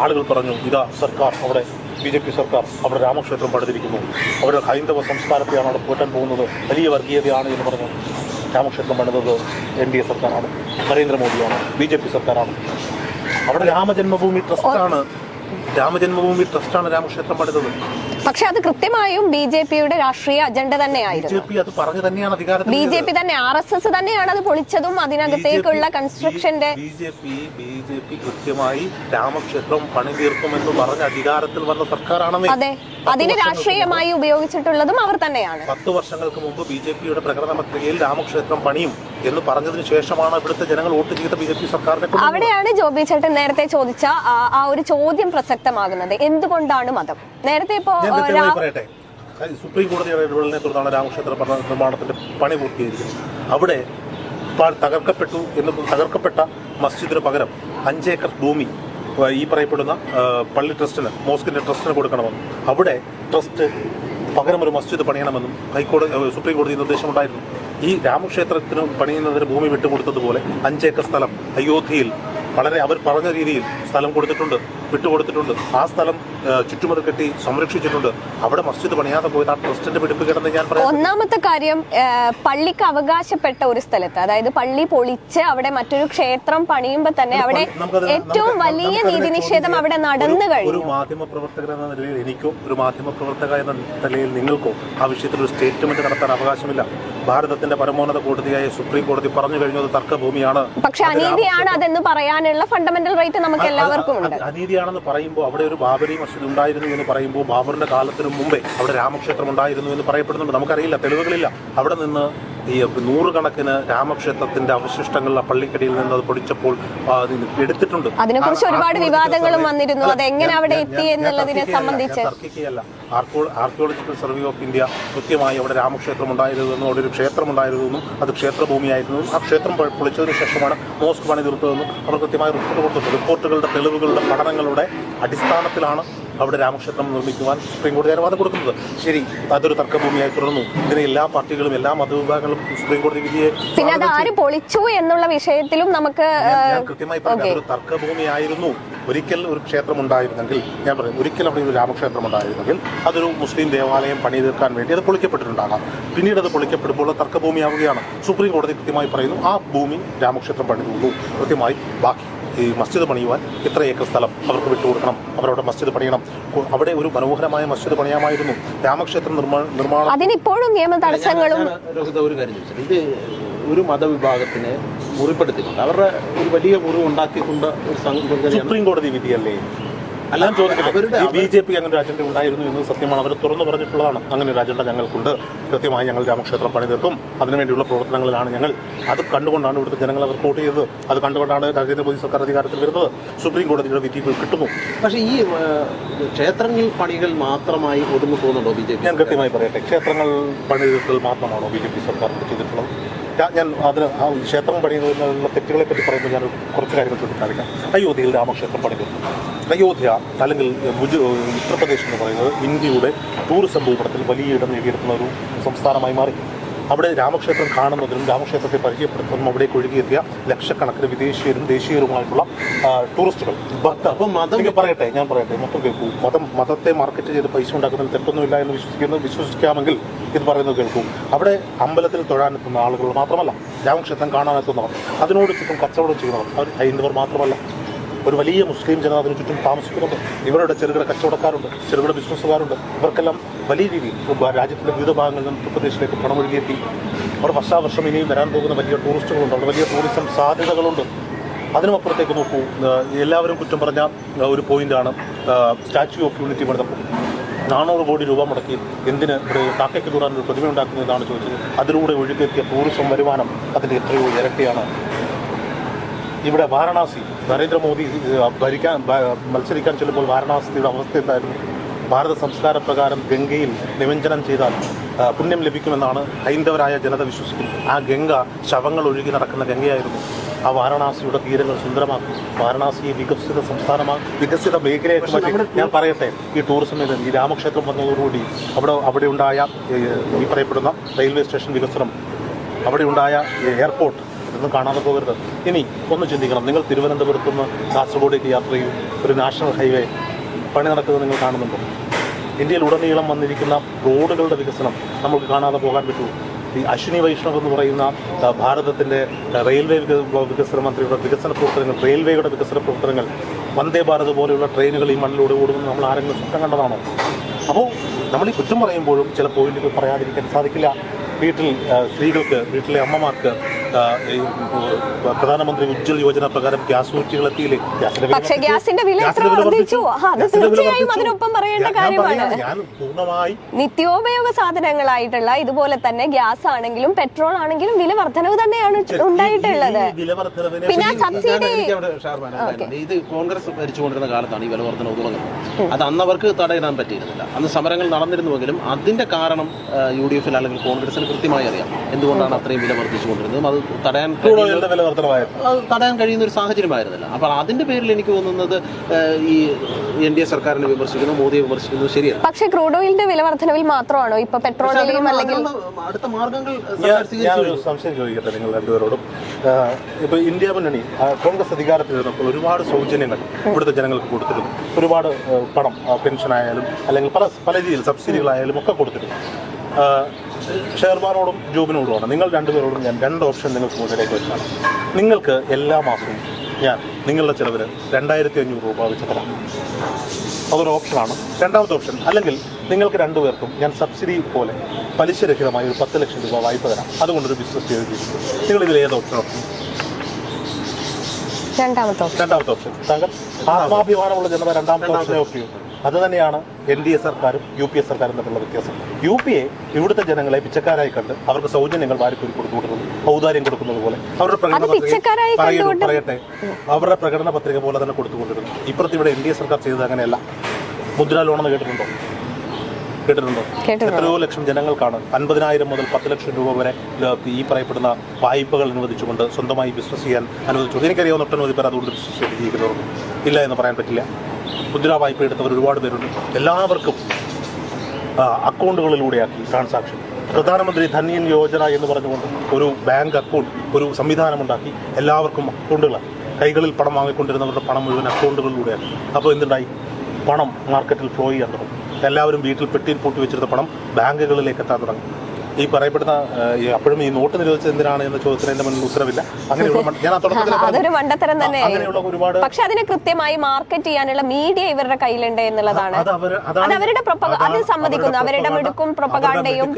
Speaker 2: ആളുകൾ പറഞ്ഞു ഇതാ സർക്കാർ അവിടെ ബി ജെ പി സർക്കാർ അവിടെ രാമക്ഷേത്രം പണിതിരിക്കുന്നു. അവരുടെ ഹൈന്ദവ സംസ്കാരത്തെയാണ് അവിടെ പോറ്റാൻ പോകുന്നത്. വലിയ വർഗീയതയാണ് എന്ന് പറഞ്ഞു രാമക്ഷേത്രം പണിതത് എൻ ഡി എ സർക്കാരാണ്. നരേന്ദ്രമോദിയാണ് ബി ജെ പി സർക്കാരാണ്. അവിടെ രാമജന്മഭൂമി ട്രസ്റ്റാണ് രാമജന്മഭൂമി ട്രസ്റ്റാണ് രാമക്ഷേത്രം പണിതത്
Speaker 3: പക്ഷെ അത് കൃത്യമായും ബി ജെ പിയുടെ രാഷ്ട്രീയ അജണ്ട തന്നെയായിരുന്നു
Speaker 2: പി അത് പറഞ്ഞു തന്നെയാണ് അധികാരത്തിൽ
Speaker 3: ബി ജെ പി തന്നെ ആർ എസ് എസ് തന്നെയാണ് അത് പൊളിച്ചതും അതിനകത്തേക്കുള്ള കൺസ്ട്രക്ഷന്റെ
Speaker 2: B J P B J P കൃത്യമായി രാമക്ഷേത്രം പണി തീർക്കുമെന്ന് പറഞ്ഞ അധികാരത്തിൽ വന്ന സർക്കാരാണെന്ന്
Speaker 3: അതെ അതിന് രാഷ്ട്രീയമായി ഉപയോഗിച്ചിട്ടുള്ളതും അവർ തന്നെയാണ്.
Speaker 2: പത്ത് വർഷങ്ങൾക്ക് മുമ്പ് ബി ജെ പിയുടെ പ്രകടന പത്രികയിൽ രാമക്ഷേത്രം പണിയും എന്ന് പറഞ്ഞതിന് ശേഷമാണ് ഇവിടുത്തെ ജനങ്ങൾ വോട്ട് ചെയ്ത ബി ജെ പി സർക്കാരിനെ.
Speaker 3: അവിടെയാണ് ജോബി ചേട്ടൻ നേരത്തെ ചോദിച്ച ആ- ഒരു ചോദ്യം പ്രസക്തമാകുന്നത്. എന്തുകൊണ്ടാണ് മതം? നേരത്തെ ഇപ്പോ
Speaker 2: പറയട്ടെ. സുപ്രീം കോടതിയുടെ ഇടപെടലിനെ തുടർന്നാണ് രാമക്ഷേത്ര നിർമ്മാണത്തിന്റെ പണി പൂർത്തീകരിക്കുന്നത്. അവിടെ തകർക്കപ്പെട്ടു എന്ന് തകർക്കപ്പെട്ട മസ്ജിദിന് പകരം അഞ്ചേക്കർ ഭൂമി ഈ പറയപ്പെടുന്ന പള്ളി ട്രസ്റ്റിന് മോസ്കിന്റെ ട്രസ്റ്റിന് കൊടുക്കണമെന്നും അവിടെ ട്രസ്റ്റ് പകരം ഒരു മസ്ജിദ് പണിയണമെന്നും ഹൈക്കോടതി സുപ്രീം കോടതി നിർദ്ദേശമുണ്ടായിരുന്നു. ഈ രാമക്ഷേത്രത്തിന് പണിയുന്നതിന് ഭൂമി വിട്ടുകൊടുത്തതുപോലെ അഞ്ചേക്കർ സ്ഥലം അയോധ്യയിൽ വളരെ അവർ പറഞ്ഞ രീതിയിൽ സ്ഥലം കൊടുത്തിട്ടുണ്ട് വിട്ടുകൊടുത്തിട്ടുണ്ട്. ആ സ്ഥലം ചുറ്റുമത് കെട്ടി സംരക്ഷിച്ചിട്ടുണ്ട്. അവിടെ മസ്ജിദ് പണിയാതെ പോയത് ആ ട്രസ്റ്റിന്റെ പിടിപ്പ് കിടന്ന് ഞാൻ പറയാം.
Speaker 3: ഒന്നാമത്തെ കാര്യം പള്ളിക്ക് അവകാശപ്പെട്ട ഒരു സ്ഥലത്ത് അതായത് പള്ളി പൊളിച്ച് അവിടെ മറ്റൊരു ക്ഷേത്രം പണിയുമ്പോ തന്നെ അവിടെ ഏറ്റവും വലിയ നീതി നിഷേധം അവിടെ നടന്നു
Speaker 2: കഴിഞ്ഞു ഒരു മാധ്യമ പ്രവർത്തകൻ എന്ന നിലയിൽ എനിക്കോ ഒരു മാധ്യമ പ്രവർത്തക എന്ന നിലയിൽ നിങ്ങൾക്കോ ആ വിഷയത്തിൽ ഒരു സ്റ്റേറ്റ്മെന്റ് നടത്താൻ അവകാശമില്ല. ഭാരതത്തിന്റെ പരമോന്നത കോടതിയായ സുപ്രീം കോടതി പറഞ്ഞു കഴിഞ്ഞത് തർക്കഭൂമിയാണ്.
Speaker 3: പക്ഷെ അനീതിയാണ് അതെന്ന് പറയാനുള്ള ഫണ്ടമെന്റൽ റൈറ്റ് നമുക്ക് എല്ലാവർക്കും ഉണ്ട്.
Speaker 2: അനീതിയാണെന്ന് പറയുമ്പോൾ അവിടെ ഒരു ബാബരി മസ്ജിദ് ഉണ്ടായിരുന്നു എന്ന് പറയുമ്പോൾ ബാബറിന്റെ കാലത്തിനു മുമ്പേ അവിടെ രാമക്ഷേത്രം ഉണ്ടായിരുന്നു എന്ന് പറയപ്പെടുന്നുണ്ട്. നമുക്കറിയില്ല തെളിവുകളില്ല. അവിടെ നിന്ന് ഈ നൂറുകണക്കിന് രാമക്ഷേത്രത്തിന്റെ അവശിഷ്ടങ്ങൾ ആ പള്ളിക്കടിയിൽ നിന്ന് അത് പൊടിച്ചപ്പോൾ എടുത്തിട്ടുണ്ട്
Speaker 3: അതിനെക്കുറിച്ച് ഒരുപാട് വിവാദങ്ങളും വന്നിരുന്നു.
Speaker 2: അത്
Speaker 3: അതെങ്ങനെ അവിടെ എത്തി എന്നുള്ളതിനെ സംബന്ധിച്ച്.
Speaker 2: തർക്കിക്കുകയല്ല ആർക്കിയോളജിക്കൽ സർവേ ഓഫ് ഇന്ത്യ കൃത്യമായി അവിടെ രാമക്ഷേത്രം ഉണ്ടായിരുന്നെന്നും അവിടെ ഒരു ക്ഷേത്രം ഉണ്ടായിരുന്നെന്നും അത് ക്ഷേത്രഭൂമിയായിരുന്നു ആ ക്ഷേത്രം പൊളിച്ചതിനു പൊളിച്ചതിന് ശേഷമാണ് മോസ്ക് പണി തീർത്തതെന്നും അവർ കൃത്യമായി റിപ്പോർട്ട് കൊടുത്തത് റിപ്പോർട്ടുകളുടെ തെളിവുകളുടെ പഠനങ്ങളുടെ അടിസ്ഥാനത്തിലാണ് അവിടെ രാമക്ഷേത്രം നിർമ്മിക്കുവാൻ സുപ്രീം കോടതി അനുവാദം കൊടുക്കുന്നത്. ശരി അതൊരു തർക്കഭൂമിയായി തുടർന്നു. ഇതിനെ എല്ലാ പാർട്ടികളും എല്ലാ മതവിഭാഗങ്ങളും സുപ്രീം കോടതി വിധിയെ
Speaker 3: പിന്നെ അത് ആര് പൊളിച്ചു എന്നുള്ള വിഷയത്തിലും നമുക്ക്
Speaker 2: കൃത്യമായി പറഞ്ഞു അതൊരു തർക്കഭൂമിയായിരുന്നു. ഒരിക്കൽ ഒരു ക്ഷേത്രം ഉണ്ടായിരുന്നെങ്കിൽ ഞാൻ പറയും ഒരിക്കൽ അവിടെ ഒരു രാമക്ഷേത്രം ഉണ്ടായിരുന്നെങ്കിൽ അതൊരു മുസ്ലിം ദേവാലയം പണി തീർക്കാൻ വേണ്ടി അത് പൊളിക്കപ്പെട്ടിട്ടുണ്ടാകാം. പിന്നീട് അത് പൊളിക്കപ്പെടുമ്പോൾ തർക്കഭൂമിയാവുകയാണ്. സുപ്രീം കോടതി കൃത്യമായി പറയുന്നു ആ ഭൂമി രാമക്ഷേത്രം പണിതുള്ളൂ കൃത്യമായി ബാക്കി ഈ മസ്ജിദ് പണിയുവാൻ ഇത്ര ഏക്കർ സ്ഥലം അവർക്ക് വിട്ടുകൊടുക്കണം അവരവിടെ മസ്ജിദ് പണിയണം. അവിടെ ഒരു മനോഹരമായ മസ്ജിദ് പണിയാമായിരുന്നു രാമക്ഷേത്ര നിർമ്മാ- നിർമ്മാണം.
Speaker 3: അതിനിപ്പോഴും നിയമ തടസ്സങ്ങളും
Speaker 1: ഒരു കാര്യം ചോദിച്ചത് ഇത് ഒരു മതവിഭാഗത്തിനെ മുറിപ്പെടുത്തിക്കൊണ്ട് അവരുടെ ഒരു വലിയ മുറിവ് ഉണ്ടാക്കിക്കൊണ്ട് ഒരു
Speaker 2: സുപ്രീം കോടതി വിധിയല്ലേ?
Speaker 1: അല്ല,
Speaker 2: ഞാൻ ചോദിക്കട്ടെ. ഈ ബി ജെ പി അങ്ങനെ ഒരു അജണ്ട ഉണ്ടായിരുന്നു എന്ന് സത്യമാണ്. അവർ തുറന്നു പറഞ്ഞിട്ടുള്ളതാണ്. അങ്ങനെ ഒരു അജണ്ട ഞങ്ങൾക്കുണ്ട്. കൃത്യമായി ഞങ്ങൾ രാമക്ഷേത്രം പണി തീർക്കും അതിനുവേണ്ടിയുള്ള പ്രവർത്തനങ്ങളിലാണ് ഞങ്ങൾ. അത് കണ്ടുകൊണ്ടാണ് ഇവിടുത്തെ ജനങ്ങൾ അവർ വോട്ട് ചെയ്തത്. അത് കണ്ടുകൊണ്ടാണ് നരേന്ദ്രമോദി സർക്കാർ അധികാരത്തിൽ വരുന്നത്. സുപ്രീം കോടതിയുടെ വിധി കിട്ടുന്നു.
Speaker 1: പക്ഷേ ഈ ക്ഷേത്രങ്ങൾ പണികൾ മാത്രമായി ഒതുങ്ങി പോകുന്നുണ്ടോ ബി ജെ പി
Speaker 2: ഞാൻ കൃത്യമായി പറയട്ടെ. ക്ഷേത്രങ്ങൾ പണി മാത്രമാണോ ബി ജെ പി സർക്കാർ ചെയ്തിട്ടുള്ളത്? ഞാൻ- അതിന് ആ ക്ഷേത്രം പണിയുന്നതിനുള്ള തെറ്റുകളെ പറ്റി പറയുമ്പോൾ ഞാൻ കുറച്ച് കാര്യങ്ങൾ ചൂണ്ടിക്കാണിക്കാം അയോധ്യയിൽ രാമക്ഷേത്രം പണി അയോധ്യ അല്ലെങ്കിൽ ഉത്തർപ്രദേശ് എന്ന് പറയുന്നത് ഇന്ത്യയുടെ ടൂറിസം ഭൂപടത്തിൽ വലിയ ഇടം നേടിയെടുക്കുന്ന ഒരു സംസ്ഥാനമായി മാറി. അവിടെ രാമക്ഷേത്രം കാണുന്നതിനും രാമക്ഷേത്രത്തെ പരിചയപ്പെടുത്തുന്നതിനും അവിടേക്ക് ഒഴുകിയെത്തിയ ലക്ഷക്കണക്കിന് വിദേശീയരും ദേശീയരുമായിട്ടുള്ള ടൂറിസ്റ്റുകൾ. ഭക്തർ
Speaker 1: അപ്പം മതം
Speaker 2: പറയട്ടെ ഞാൻ പറയട്ടെ മൊത്തം കേൾക്കൂ. മതം മതത്തെ മാർക്കറ്റ് ചെയ്ത് പൈസ ഉണ്ടാക്കുന്നതിൽ തെറ്റൊന്നുമില്ല എന്ന് വിശ്വസിക്കുന്നു വിശ്വസിക്കാമെങ്കിൽ ഇത് പറയുന്നത് കേൾക്കൂ. അവിടെ അമ്പലത്തിൽ തൊഴാനെത്തുന്ന ആളുകൾ മാത്രമല്ല രാമക്ഷേത്രം കാണാനെത്തുന്നവർ. അതിനോട് ചുറ്റും കച്ചവടം ചെയ്യുന്നവർ. അവർ ഹൈന്ദവർ മാത്രമല്ല. ഒരു വലിയ മുസ്ലിം ജനത ചുറ്റും താമസിക്കുന്നുണ്ട് ഇവരുടെ ചെറുകിട കച്ചവടക്കാരുണ്ട് ചെറുകിട ബിസിനസ്സുകാരുണ്ട്. ഇവർക്കെല്ലാം വലിയ രീതിയിൽ രാജ്യത്തിന്റെ വിവിധ ഭാഗങ്ങളിൽ നിന്ന് ഉത്തർപ്രദേശിലേക്ക് പണമൊഴുകിയെത്തി അവിടെ വർഷാവർഷം ഇനിയും വരാൻ പോകുന്ന വലിയ ടൂറിസ്റ്റുകളുണ്ട്. അവിടെ വലിയ ടൂറിസം സാധ്യതകളുണ്ട്. അതിനുമപ്പുറത്തേക്ക് നോക്കൂ എല്ലാവരും കുറ്റം പറഞ്ഞ ഒരു പോയിന്റാണ് സ്റ്റാച്യു ഓഫ് യൂണിറ്റി പണിതപ്പോൾ നാനൂറ് കോടി രൂപ മുടക്കി എന്തിന് ഇവിടെ കാക്കയ്ക്ക് തൂറാൻ ഒരു പ്രതിമ ഉണ്ടാക്കുന്നതാണ് ചോദിച്ചത്. അതിലൂടെ ഒഴുകിയെത്തിയ ടൂറിസം വരുമാനം അതിന്റെ എത്രയോ ഇരട്ടിയാണ്. ഇവിടെ വാരണാസി നരേന്ദ്രമോദി ഭരിക്കാൻ മത്സരിക്കാൻ ചെല്ലുമ്പോൾ വാരണാസിയുടെ അവസ്ഥ എന്തായിരുന്നു? ഭാരത സംസ്കാര പ്രകാരം ഗംഗയിൽ നിമഞ്ജനം ചെയ്താൽ പുണ്യം ലഭിക്കുമെന്നാണ് ഹൈന്ദവരായ ജനത വിശ്വസിക്കുന്നത്. ആ ഗംഗ ശവങ്ങൾ ഒഴുകി നടക്കുന്ന ഗംഗയായിരുന്നു. ആ വാരണാസിയുടെ തീരങ്ങൾ സുന്ദരമാക്കി. വാരണാസിയെ വികസിത സംസ്ഥാനമാക്കി വികസിത മേഖലയായിട്ട് മാറ്റി. ഞാൻ പറയട്ടെ ഈ ടൂറിസം മേഖല ഈ രാമക്ഷേത്രം വന്നതോടുകൂടി അവിടെ അവിടെ ഉണ്ടായ ഈ പറയപ്പെടുന്ന റെയിൽവേ സ്റ്റേഷൻ വികസനം അവിടെ ഉണ്ടായ എയർപോർട്ട് ഇതൊന്നും കാണാതെ പോകരുത്. ഇനി ഒന്ന് ചിന്തിക്കണം. നിങ്ങൾ തിരുവനന്തപുരത്ത് നിന്ന് കാസർഗോഡേക്ക് യാത്ര ചെയ്യും. ഒരു നാഷണൽ ഹൈവേ പണി നടക്കുന്നത് നിങ്ങൾ കാണുന്നുണ്ടോ? ഇന്ത്യയിൽ ഉടനീളം വന്നിരിക്കുന്ന റോഡുകളുടെ വികസനം നമുക്ക് കാണാതെ പോകാൻ പറ്റുമോ? ഈ അശ്വിനി വൈഷ്ണവ് എന്ന് പറയുന്ന ഭാരതത്തിന്റെ റെയിൽവേ വികസന മന്ത്രിയുടെ വികസന പ്രവർത്തനങ്ങൾ റെയിൽവേയുടെ വികസന പ്രവർത്തനങ്ങൾ വന്ദേ ഭാരത് പോലെയുള്ള ട്രെയിനുകൾ ഈ മണ്ണിലൂടെ ഓടുമെന്ന് നമ്മൾ ആരെങ്കിലും സ്വപ്നം കണ്ടതാണോ? അപ്പോൾ നമ്മൾ ഈ കുറ്റം പറയുമ്പോഴും ചില പോയിന്റുകൾ പറയാതിരിക്കാൻ സാധിക്കില്ല. വീട്ടിൽ സ്ത്രീകൾക്ക് വീട്ടിലെ അമ്മമാർക്ക് പ്രധാനമന്ത്രി ഉജ്ജ്വൽ യോജന പ്രകാരം ഗ്യാസ് സൂചികൾ എത്തിയില്ലേ
Speaker 3: പക്ഷേ ഗ്യാസിന്റെ വില എത്ര വർദ്ധിച്ചു? അത് തീർച്ചയായും അതിനൊപ്പം പറയേണ്ട കാര്യമാണ്. നിത്യോപയോഗ സാധനങ്ങളായിട്ടുള്ള ഇതുപോലെ തന്നെ ഗ്യാസ് ആണെങ്കിലും പെട്രോൾ ആണെങ്കിലും വില വർധനവ് തന്നെയാണ് ഉണ്ടായിട്ടുള്ളത്. പിന്നെ സബ്സിഡി.
Speaker 1: ഇത് കോൺഗ്രസ് ഭരിച്ചുകൊണ്ടിരുന്ന കാലത്താണ് ഈ വില വർധനവ് തുടങ്ങുന്നത്. അത് അന്ന് അവർക്ക് തടയിടാൻ പറ്റിയിരുന്നില്ല. അന്ന് സമരങ്ങൾ നടന്നിരുന്നുവെങ്കിലും അതിന്റെ കാരണം യു ഡി എഫിൽ അല്ലെങ്കിൽ കോൺഗ്രസിന് കൃത്യമായി അറിയാം. എന്തുകൊണ്ടാണ് അത്രയും വില വർദ്ധിച്ചുകൊണ്ടിരുന്നത്? അത് തടയാൻ തടയാൻ കഴിയുന്ന ഒരു സാഹചര്യമായിരുന്നില്ല. അപ്പോൾ അതിന്റെ പേരിൽ എനിക്ക് തോന്നുന്നത് ഈ എൻ ഡി എ സർക്കാരിനെ വിമർശിക്കുന്നു മോദിയെ വിമർശിക്കുന്നു ശരിയാണ്
Speaker 3: പക്ഷേ ക്രൂഡ് ഓയിലിന്റെ വില വർധനവിൽ മാത്രമാണോ? ഇപ്പൊ അല്ലെങ്കിൽ
Speaker 1: അടുത്ത മാർഗങ്ങൾ
Speaker 2: സംശയം ചോദിക്കട്ടെ നിങ്ങൾ രണ്ടുപേരോടും. ഇപ്പൊ ഇന്ത്യ മുന്നണി കോൺഗ്രസ് അധികാരത്തിൽ ഇരുന്നപ്പോൾ ഒരുപാട് സൗജന്യങ്ങൾ ഇവിടുത്തെ ജനങ്ങൾക്ക് കൊടുത്തിരുന്നു. ഒരുപാട് പണം പെൻഷൻ പെൻഷനായാലും അല്ലെങ്കിൽ പല പല രീതിയിൽ സബ്സിഡികളായാലും ഒക്കെ കൊടുത്തിരുന്നു. ഷെയർമാനോടും ജോബിനോടുമാണ്. നിങ്ങൾ രണ്ടുപേരോടും ഞാൻ രണ്ട് ഓപ്ഷൻ നിങ്ങൾക്ക് മുന്നിലേക്ക് വെച്ചാണ്. നിങ്ങൾക്ക് എല്ലാ മാസവും ഞാൻ നിങ്ങളുടെ ചിലവിന് രണ്ടായിരത്തി അഞ്ഞൂറ് രൂപ വെച്ച് തരാം. അതൊരു ഓപ്ഷനാണ്. രണ്ടാമത്തെ ഓപ്ഷൻ അല്ലെങ്കിൽ നിങ്ങൾക്ക് രണ്ടുപേർക്കും ഞാൻ സബ്സിഡി പോലെ പലിശരഹിതമായി ഒരു പത്ത് ലക്ഷം രൂപ വായ്പ തരാം. അതുകൊണ്ടൊരു ബിസിനസ് ചെയ്തിരിക്കും നിങ്ങൾ ഇതിൽ ഏത് ഓപ്ഷൻ ഓപ്ഷൻ
Speaker 3: രണ്ടാമത്തെ ഓപ്ഷൻ.
Speaker 2: രണ്ടാമത്തെ ഓപ്ഷൻ. താങ്കൾ ആത്മാഭിമാനമുള്ള ജനത രണ്ടാമത്തെ ഓപ്ഷൻ. ഓപ്ഷൻ. അത് തന്നെയാണ് എൻ ഡി എ സർക്കാരും യു പി എ സർക്കാരും തമ്മിലുള്ള വ്യത്യാസം. യു പി എ ഇവിടുത്തെ ജനങ്ങളെ പിച്ചക്കാരായി കണ്ട് അവർക്ക് സൗജന്യങ്ങൾ വാരിക്കൂരി കൊടുത്തു കൊടുക്കുന്നത് ഔദാര്യം കൊടുക്കുന്നത് പോലെ അവരുടെ പ്രകടന
Speaker 3: കണ്ടുകൊണ്ട്
Speaker 2: പറയട്ടെ. അവരുടെ പ്രകടന പത്രിക പോലെ തന്നെ കൊടുത്തുകൊണ്ടിരുന്നു. ഇപ്പുറത്ത് ഇവിടെ എൻ ഡി എ സർക്കാർ ചെയ്തത് അങ്ങനെയല്ല. മുദ്രാ ലോണെന്ന് കേട്ടിട്ടുണ്ടോ? കേട്ടിട്ടുണ്ടോ? എത്രയോ ലക്ഷം ജനങ്ങൾക്കാണ് അൻപതിനായിരം മുതൽ പത്ത് ലക്ഷം രൂപ വരെ ഈ പറയപ്പെടുന്ന വായ്പകൾ അനുവദിച്ചുകൊണ്ട് സ്വന്തമായി ബിസിനസ് ചെയ്യാൻ അനുവദിച്ചു. എനിക്കറിയാവുന്ന ഒട്ടനവധി പേർ അതുകൊണ്ട് ബിസിനസ് ചെയ്ത് ജീവിക്കുന്നവരുണ്ട് ഇല്ല എന്ന് പറയാൻ പറ്റില്ല. മുദ്രാ വായ്പ എടുത്തവർ ഒരുപാട് പേരുണ്ട്. എല്ലാവർക്കും അക്കൗണ്ടുകളിലൂടെയാക്കി ട്രാൻസാക്ഷൻ പ്രധാനമന്ത്രി ധന്യൻ യോജന എന്ന് പറഞ്ഞുകൊണ്ട് ഒരു ബാങ്ക് അക്കൗണ്ട് ഒരു സംവിധാനമുണ്ടാക്കി എല്ലാവർക്കും അക്കൗണ്ടുകൾ കൈകളിൽ പണം വാങ്ങിക്കൊണ്ടിരുന്നവരുടെ പണം മുഴുവൻ അക്കൗണ്ടുകളിലൂടെയാണ് അപ്പോൾ എന്തുണ്ടായി? പണം മാർക്കറ്റിൽ ഫ്ലോ ചെയ്യാൻ തുടങ്ങും. എല്ലാവരും വീട്ടിൽ പെട്ടിയിൽ പൂട്ടി വെച്ചിരുന്ന പണം ബാങ്കുകളിലേക്ക് എത്താൻ തുടങ്ങും. ഈ പറയപ്പെടുന്ന അപ്പോഴും ഈ നോട്ട് നിരോധിച്ചത് എന്തിനാണ് എന്ന ചോദ്യത്തിന് എന്റെ മുന്നിൽ ഉത്തരവില്ല. അങ്ങനെയുള്ള ഒരുപാട്
Speaker 3: പക്ഷെ അതിനെ കൃത്യമായി മാർക്കറ്റ് ചെയ്യാനുള്ള മീഡിയ ഇവരുടെ കയ്യിലുണ്ട് എന്നുള്ളതാണ്.
Speaker 2: അത് അവർ
Speaker 3: അത് അവരുടെ അത് സമ്മതിക്കുന്നു. അവരുടെ മിടുക്കും
Speaker 2: പ്രൊപ്പകാണ്ടയും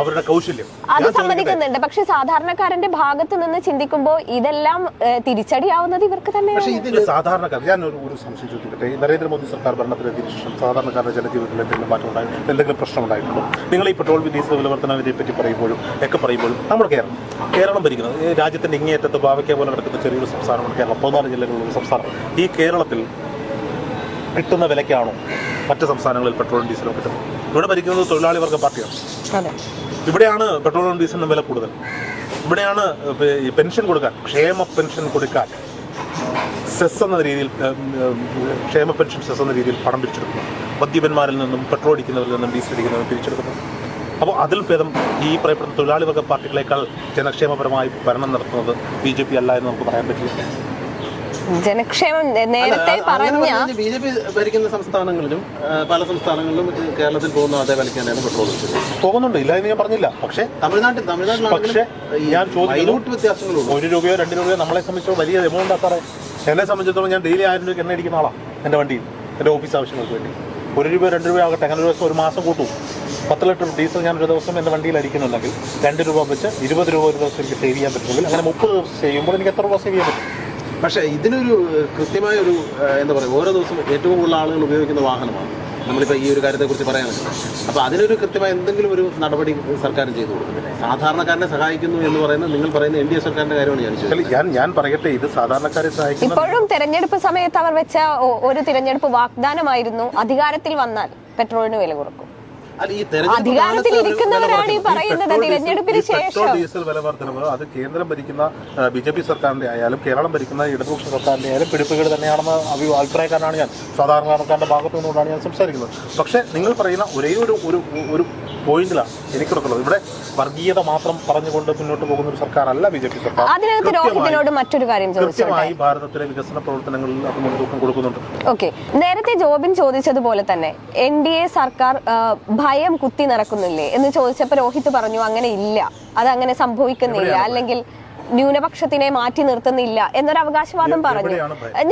Speaker 2: അവരുടെ കൗശല്യം.
Speaker 3: അത് സമ്മതിക്കുന്നുണ്ട്. പക്ഷെ സാധാരണക്കാരന്റെ ഭാഗത്ത് നിന്ന് ചിന്തിക്കുമ്പോൾ ഇതെല്ലാം തിരിച്ചടിയാവുന്നത് ഇവർക്ക്
Speaker 1: തന്നെ
Speaker 3: തന്നെയാണ്
Speaker 2: സാധാരണക്കാർ ഞാൻ ഒരു സംശയം ചോദിക്കട്ടെ? നരേന്ദ്രമോദി സർക്കാർ ഭരണത്തിലെത്തിയ ശേഷം സാധാരണക്കാരുടെ ജനജീവിതത്തിൽ എന്തെങ്കിലും മാറ്റം ഉണ്ടായിട്ടുണ്ടോ എന്തെങ്കിലും പ്രശ്നം ഉണ്ടായിട്ടുണ്ടോ നിങ്ങൾ ഈ പെട്രോൾ ഡീസൽ വില വർധനവിനെ പറ്റി പറയുമ്പോഴും ഒക്കെ പറയുമ്പോഴും നമ്മുടെ കേരളം കേരളം ഭരിക്കുന്നത് രാജ്യത്തിന്റെ രാജ്യത്തിന്റെ ഇങ്ങേയറ്റത്ത് ഭാവിക്ക പോലെ നടക്കുന്ന ചെറിയൊരു സംസ്ഥാനമാണ് കേരളം. പതിനാല് ജില്ലകളിലുള്ള സംസ്ഥാനം. ഈ കേരളത്തിൽ കിട്ടുന്ന വിലയ്ക്കാണോ മറ്റ് സംസ്ഥാനങ്ങളിൽ പെട്രോളും ഡീസലും കിട്ടുന്നത്? ഇവിടെ ഭരിക്കുന്നത് തൊഴിലാളി വർഗ പാർട്ടിയാണ്. ഇവിടെയാണ് പെട്രോളും ഡീസലിനും വില കൂടുതൽ. ഇവിടെയാണ് പെൻഷൻ കൊടുക്കാൻ ക്ഷേമ പെൻഷൻ കൊടുക്കാൻ സെസ് എന്ന രീതിയിൽ ക്ഷേമ പെൻഷൻ സെസ് എന്ന രീതിയിൽ പണം പിരിച്ചെടുക്കുന്നു. മദ്യപന്മാരിൽ നിന്നും പെട്രോൾ അടിക്കുന്നവരിൽ നിന്നും ഡീസൽ അടിക്കുന്നവരും പിരിച്ചെടുക്കുന്നു. അപ്പോൾ അതിൽ ഭേദം ഈ പറയപ്പെടുന്ന തൊഴിലാളി വർഗ പാർട്ടികളെക്കാൾ ജനക്ഷേമപരമായി ഭരണം നടത്തുന്നത് ബി ജെ പി അല്ല എന്ന് നമുക്ക് പറയാൻ പറ്റില്ല.
Speaker 3: ജനക്ഷേമം നേരത്തെ പറഞ്ഞ
Speaker 1: ബി ജെ പി ഭരിക്കുന്ന സംസ്ഥാനങ്ങളിലും പല സംസ്ഥാനങ്ങളിലും കേരളത്തിൽ പോകുന്ന അതേ വലിക്കാനാണ് തന്നെയാണ് പെട്രോൾ
Speaker 2: പോകുന്നുണ്ട് ഇല്ല എന്ന് ഞാൻ പറഞ്ഞില്ല. പക്ഷേ
Speaker 1: തമിഴ്നാട്ടിൽ തമിഴ്നാട്ടിൽ
Speaker 2: പക്ഷേ ഞാൻ
Speaker 1: ചോദിക്കുന്നു
Speaker 2: ഒരു രൂപയോ രണ്ട് രൂപയോ നമ്മളെ സംബന്ധിച്ചോ വലിയ എമൗണ്ടാ സാറേ? എന്നെ സംബന്ധിച്ചിടത്തോളം ഞാൻ ഡെയിലി ആയിരം രൂപ എണ്ണ അടിക്കുന്ന ആളാണ് എന്റെ വണ്ടിയിൽ എന്റെ ഓഫീസ് ആവശ്യങ്ങൾക്ക് വേണ്ടി. ഒരു രൂപ രണ്ട് രൂപ ആകട്ടെ അങ്ങനെ ഒരു ദിവസം ഒരു മാസം കൂട്ടും. പത്ത് ലിറ്റർ ഡീസൽ ഞാൻ ഒരു ദിവസം എന്റെ വണ്ടിയിൽ അടിക്കുന്നുണ്ടെങ്കിൽ രണ്ട് രൂപ വെച്ച് ഇരുപത് രൂപ ഒരു ദിവസം എനിക്ക് സേവ് ചെയ്യാൻ പറ്റുമെങ്കിൽ അങ്ങനെ മുപ്പത് ദിവസം ചെയ്യുമ്പോൾ എനിക്ക് എത്ര രൂപ സേവ് ചെയ്യാൻ പറ്റും?
Speaker 1: പക്ഷേ ഇതിനൊരു കൃത്യമായ ഒരു എന്താ പറയുക ഓരോ ദിവസം ഏറ്റവും കൂടുതൽ ആളുകൾ ഉപയോഗിക്കുന്ന വാഹനമാണ്. നമ്മളിപ്പോൾ ഈ ഒരു കാര്യത്തെക്കുറിച്ച് പറയാനുള്ളത് അപ്പോൾ അതിനൊരു കൃത്യമായ എന്തെങ്കിലും ഒരു നടപടി സർക്കാർ ചെയ്തു കൊടുക്കുന്നില്ല സാധാരണക്കാരനെ സഹായിക്കുന്നു എന്ന് പറയുന്നത് നിങ്ങൾ പറയുന്ന എൻ ഡി എ സർക്കാരിന്റെ കാര്യമാണ് ഞാൻ ചോദിച്ചത്
Speaker 2: ഞാൻ ഞാൻ പറയട്ടെ ഇത് സാധാരണക്കാരെ സഹായിക്കും
Speaker 3: ഇപ്പോഴും തെരഞ്ഞെടുപ്പ് സമയത്ത് അവർ വെച്ച ഒരു തിരഞ്ഞെടുപ്പ് വാഗ്ദാനമായിരുന്നു അധികാരത്തിൽ വന്നാൽ പെട്രോളിന് വില കുറക്കും.
Speaker 1: അല്ല ഈ
Speaker 3: പറയുന്നത്. തിരഞ്ഞെടുപ്പിന് ശേഷം.
Speaker 2: ഡീസൽ വില വർധനവ് അത് കേന്ദ്രം ഭരിക്കുന്ന ബി ജെ പി സർക്കാരിന്റെ ആയാലും കേരളം ഭരിക്കുന്ന ഇടതുപക്ഷ സർക്കാരിന്റെ ആയാലും പിടിപ്പുകൾ തന്നെയാണെന്ന് അഭി അഭിപ്രായക്കാരനാണ് ഞാൻ. സാധാരണക്കാരന്റെ ഭാഗത്തു നിന്നുകൊണ്ടാണ് ഞാൻ സംസാരിക്കുന്നത്. പക്ഷേ നിങ്ങൾ പറയുന്ന ഒരേ ഒരു ഒരു ഒരു പോയിന്റിലാണ് എനിക്കിടത്തുള്ളത് ഇവിടെ വർഗീയത മാത്രം പറഞ്ഞുകൊണ്ട് മുന്നോട്ട് പോകുന്ന ഒരു സർക്കാരല്ല ബി ജെ പി സർക്കാർ
Speaker 3: അതിനകത്ത് മറ്റൊരു കാര്യം
Speaker 2: കൃത്യമായി ഭാരതത്തിലെ വികസന പ്രവർത്തനങ്ങളിൽ അത് മുൻതൂക്കം കൊടുക്കുന്നുണ്ട്.
Speaker 3: ഓക്കെ. നേരത്തെ ജോബിൻ ചോദിച്ചതുപോലെ തന്നെ എൻ ഡി എ സർക്കാർ ഭയം കുത്തി നടക്കുന്നില്ലേ എന്ന് ചോദിച്ചപ്പോൾ രോഹിത് പറഞ്ഞു അങ്ങനെ ഇല്ല. അത് അങ്ങനെ സംഭവിക്കുന്നില്ല അല്ലെങ്കിൽ ന്യൂനപക്ഷത്തിനെ മാറ്റി നിർത്തുന്നില്ല. എന്നൊരു അവകാശവാദം പറഞ്ഞു.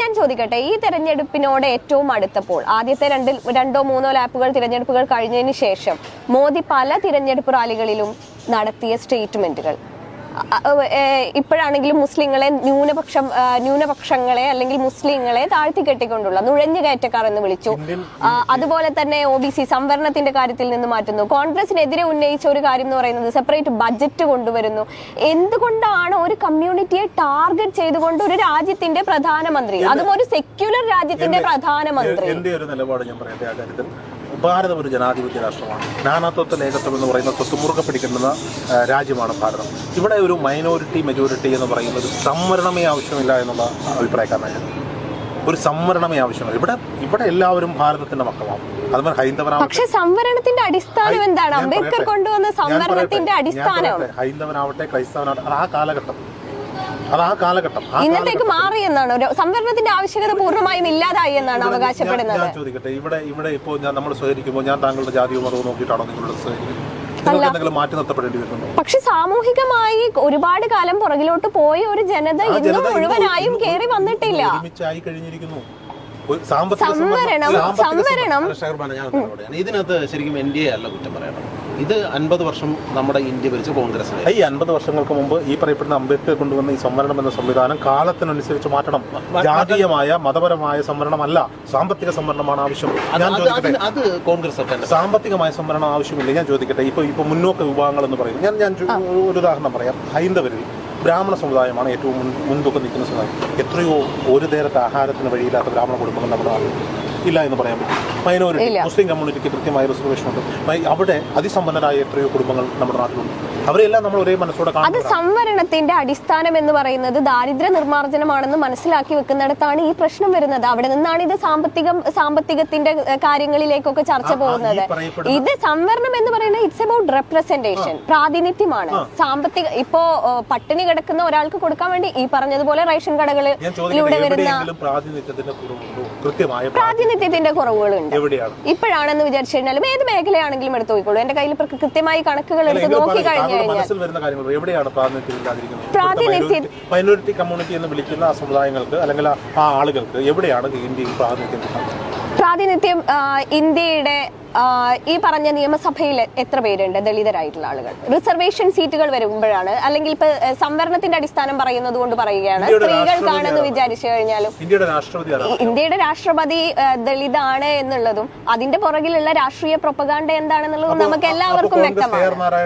Speaker 3: ഞാൻ ചോദിക്കട്ടെ ഈ തെരഞ്ഞെടുപ്പിനോട് ഏറ്റവും അടുത്തപ്പോൾ ആദ്യത്തെ രണ്ടിൽ രണ്ടോ മൂന്നോ ലാപ്പുകൾ തിരഞ്ഞെടുപ്പുകൾ കഴിഞ്ഞതിന് ശേഷം മോദി പല തിരഞ്ഞെടുപ്പ് റാലികളിലും നടത്തിയ സ്റ്റേറ്റ്മെന്റുകൾ ഇപ്പോഴാണെങ്കിലും മുസ്ലിങ്ങളെ ന്യൂനപക്ഷം ന്യൂനപക്ഷങ്ങളെ അല്ലെങ്കിൽ മുസ്ലിങ്ങളെ താഴ്ത്തി കെട്ടിക്കൊണ്ടുള്ള നുഴഞ്ഞു കയറ്റക്കാർ എന്ന് വിളിച്ചു അതുപോലെ തന്നെ ഒ ബി സി സംവരണത്തിന്റെ കാര്യത്തിൽ നിന്ന് മാറ്റുന്നു. കോൺഗ്രസിനെതിരെ ഉന്നയിച്ച ഒരു കാര്യം എന്ന് പറയുന്നത് സെപ്പറേറ്റ് ബജറ്റ് കൊണ്ടുവരുന്നു. എന്തുകൊണ്ടാണ് ഒരു കമ്മ്യൂണിറ്റിയെ ടാർഗറ്റ് ചെയ്തുകൊണ്ട് ഒരു രാജ്യത്തിന്റെ പ്രധാനമന്ത്രി? അതും ഒരു സെക്യുലർ രാജ്യത്തിന്റെ പ്രധാനമന്ത്രി.
Speaker 2: എന്റെ ഒരു നിലപാട് ഞാൻ പറയട്ടെ ആ കാര്യത്തിൽ? ഭാരതം ഒരു ജനാധിപത്യ രാഷ്ട്രമാണ്. നാനാത്വത്വ ഏകത്വം എന്ന് പറയുന്ന തൊട്ട് മുറുകെ പിടിക്കേണ്ടുന്ന രാജ്യമാണ് ഭാരതം. ഇവിടെ ഒരു മൈനോറിറ്റി മെജോറിറ്റി എന്ന് പറയുന്ന ഒരു സംവരണമേ ആവശ്യമില്ല എന്നുള്ള അഭിപ്രായക്കാരനാണ് ഒരു സംവരണമേ ആവശ്യമില്ല. ഇവിടെ ഇവിടെ എല്ലാവരും ഭാരതത്തിന്റെ മക്കളാണ്. അതുപോലെ ഹൈന്ദവനാവട്ടെ
Speaker 3: പക്ഷെ സംവരണത്തിന്റെ അടിസ്ഥാനം എന്താണ്? അംബേദ്കർ കൊണ്ടുവന്ന സംവരണത്തിന്റെ അടിസ്ഥാനം.
Speaker 2: ഹൈന്ദവനാവട്ടെ ക്രൈസ്തവനാവട്ടെ ആ കാലഘട്ടം. അത് ആ കാലഘട്ടം.
Speaker 3: ഇന്നത്തേക്ക് മാറി എന്നാണ്. സംവരണത്തിന്റെ ആവശ്യകത പൂർണമായും ഇല്ലാതായി എന്നാണ് അവകാശപ്പെടുന്നത്.
Speaker 2: ഞാൻ- ചോദിക്കട്ടെ ഇവിടെ ഇവിടെ ഇപ്പോൾ ഞാൻ നമ്മൾ സ്വീകരിക്കുമ്പോൾ ഞാൻ താങ്കളുടെ ജാതിയോ മതമോ നോക്കിയിട്ടാണോ നിങ്ങളുടെ സ്വീകരിക്കുന്നത്? നിങ്ങൾക്ക് മാറ്റി നിർത്തപ്പെടേണ്ടി വരുന്നുണ്ടോ?
Speaker 3: പക്ഷെ സാമൂഹികമായി ഒരുപാട് കാലം പുറകിലോട്ട് പോയ ഒരു ജനത ഇന്നും മുഴുവനായും
Speaker 2: കേറി
Speaker 3: കയറി വന്നിട്ടില്ല
Speaker 2: ഒരുമിച്ചായി കഴിഞ്ഞിരിക്കുന്നു. ഒരു
Speaker 3: സംവരണം സംവരണം.
Speaker 1: ഇതിനകത്ത് ശരിക്കും എൻ ഡി എ അല്ല കുറ്റം പറയണം ഇത് അൻപത് വർഷം നമ്മുടെ ഇന്ത്യ ഭരിച്ച കോൺഗ്രസ്
Speaker 2: ഈ അൻപത് വർഷങ്ങൾക്ക് മുമ്പ് ഈ പറയപ്പെടുന്ന അംബേദ്കർ കൊണ്ടുവന്ന ഈ സംവരണം എന്ന സംവിധാനം കാലത്തിനനുസരിച്ച് മാറ്റണം. ജാതീയമായ മതപരമായ സംവരണമല്ല. സാമ്പത്തിക സംവരണമാണ് ആവശ്യം.
Speaker 1: അത്
Speaker 2: ഞാൻ ചോദിക്കട്ടെ?
Speaker 1: അത് കോൺഗ്രസ്
Speaker 2: സാമ്പത്തികമായ സംവരണം ആവശ്യമില്ല. ഞാൻ ചോദിക്കട്ടെ? ഇപ്പൊ ഇപ്പൊ മുന്നോക്ക വിഭാഗങ്ങൾ എന്ന് പറയും ഞാൻ ഞാൻ ഒരു ഉദാഹരണം പറയാം. ഹൈന്ദവരിൽ ബ്രാഹ്മണ സമുദായമാണ് ഏറ്റവും മുൻ മുൻതൂക്കം നിൽക്കുന്ന സമുദായം. എത്രയോ ഒരു നേരത്തെ ആഹാരത്തിന് വഴിയില്ലാത്ത ബ്രാഹ്മണ കുടുംബങ്ങൾ നമ്മുടെ നാട്ടിൽ ഇല്ല എന്ന് പറയാൻ പറ്റും. മൈനോറിറ്റി മുസ്ലിം കമ്മ്യൂണിറ്റിക്ക് കൃത്യമായ റിസർവേഷൻ ഉണ്ട്. അവിടെ അതിസമ്പന്നരായ എത്രയോ കുടുംബങ്ങൾ നമ്മുടെ നാട്ടിലുണ്ട്. അവരെല്ലാം നമ്മൾ ഒരേ മനസ്സോടെ
Speaker 3: അത് സംവരണത്തിന്റെ അടിസ്ഥാനം എന്ന് പറയുന്നത് ദാരിദ്ര്യ നിർമ്മാർജനമാണെന്ന് മനസ്സിലാക്കി വെക്കുന്നിടത്താണ് ഈ പ്രശ്നം വരുന്നത്. അവിടെ നിന്നാണ് ഇത് സാമ്പത്തിക സാമ്പത്തികത്തിന്റെ കാര്യങ്ങളിലേക്കൊക്കെ ചർച്ച പോകുന്നത്. ഇത് സംവരണം എന്ന് പറയുന്നത് ഇറ്റ്സ് അബൌട്ട് റെപ്രസെന്റേഷൻ പ്രാതിനിധ്യമാണ്. സാമ്പത്തിക ഇപ്പോ പട്ടിണി കിടക്കുന്ന ഒരാൾക്ക് കൊടുക്കാൻ വേണ്ടി ഈ പറഞ്ഞതുപോലെ റേഷൻ കടകളിലൂടെ വരുന്ന
Speaker 2: പ്രാതിനിധ്യത്തിന്റെ
Speaker 3: പ്രാതിനിധ്യത്തിന്റെ കുറവുകളുണ്ട്.
Speaker 2: എവിടെയാണ്?
Speaker 3: ഇപ്പോഴാണെന്ന് വിചാരിച്ചു കഴിഞ്ഞാലും ഏത് മേഖലയാണെങ്കിലും എടുത്തു നോക്കിക്കോളൂ. എന്റെ കയ്യിൽ ഇപ്പൊ കൃത്യമായി കണക്കുകൾ എടുത്ത് നോക്കി കഴിഞ്ഞു കഴിഞ്ഞാൽ
Speaker 2: മൈനോറിറ്റി കമ്മ്യൂണിറ്റി എന്ന് വിളിക്കുന്ന ആ സമുദായങ്ങൾക്ക് അല്ലെങ്കിൽ ആ- ആളുകൾക്ക് എവിടെയാണ് ഇന്ത്യയിൽ പ്രാതിനിധ്യം
Speaker 3: ഇന്ത്യയുടെ ഈ പറഞ്ഞ നിയമസഭയിൽ എത്ര പേരുണ്ട്? ദളിതരായിട്ടുള്ള ആളുകൾ. റിസർവേഷൻ സീറ്റുകൾ വരുമ്പോഴാണ് അല്ലെങ്കിൽ ഇപ്പൊ സംവരണത്തിന്റെ അടിസ്ഥാനം പറയുന്നത് കൊണ്ട് പറയുകയാണ്. സ്ത്രീകൾക്കാണെന്ന് വിചാരിച്ചു കഴിഞ്ഞാലും.
Speaker 2: ഇന്ത്യയുടെ രാഷ്ട്രപതി
Speaker 3: ദളിതാണ് എന്നുള്ളതും അതിന്റെ പുറകിലുള്ള രാഷ്ട്രീയ പ്രൊപ്പഗാണ്ട എന്താണെന്നുള്ളതും നമുക്ക് എല്ലാവർക്കും വ്യക്തമാണ്.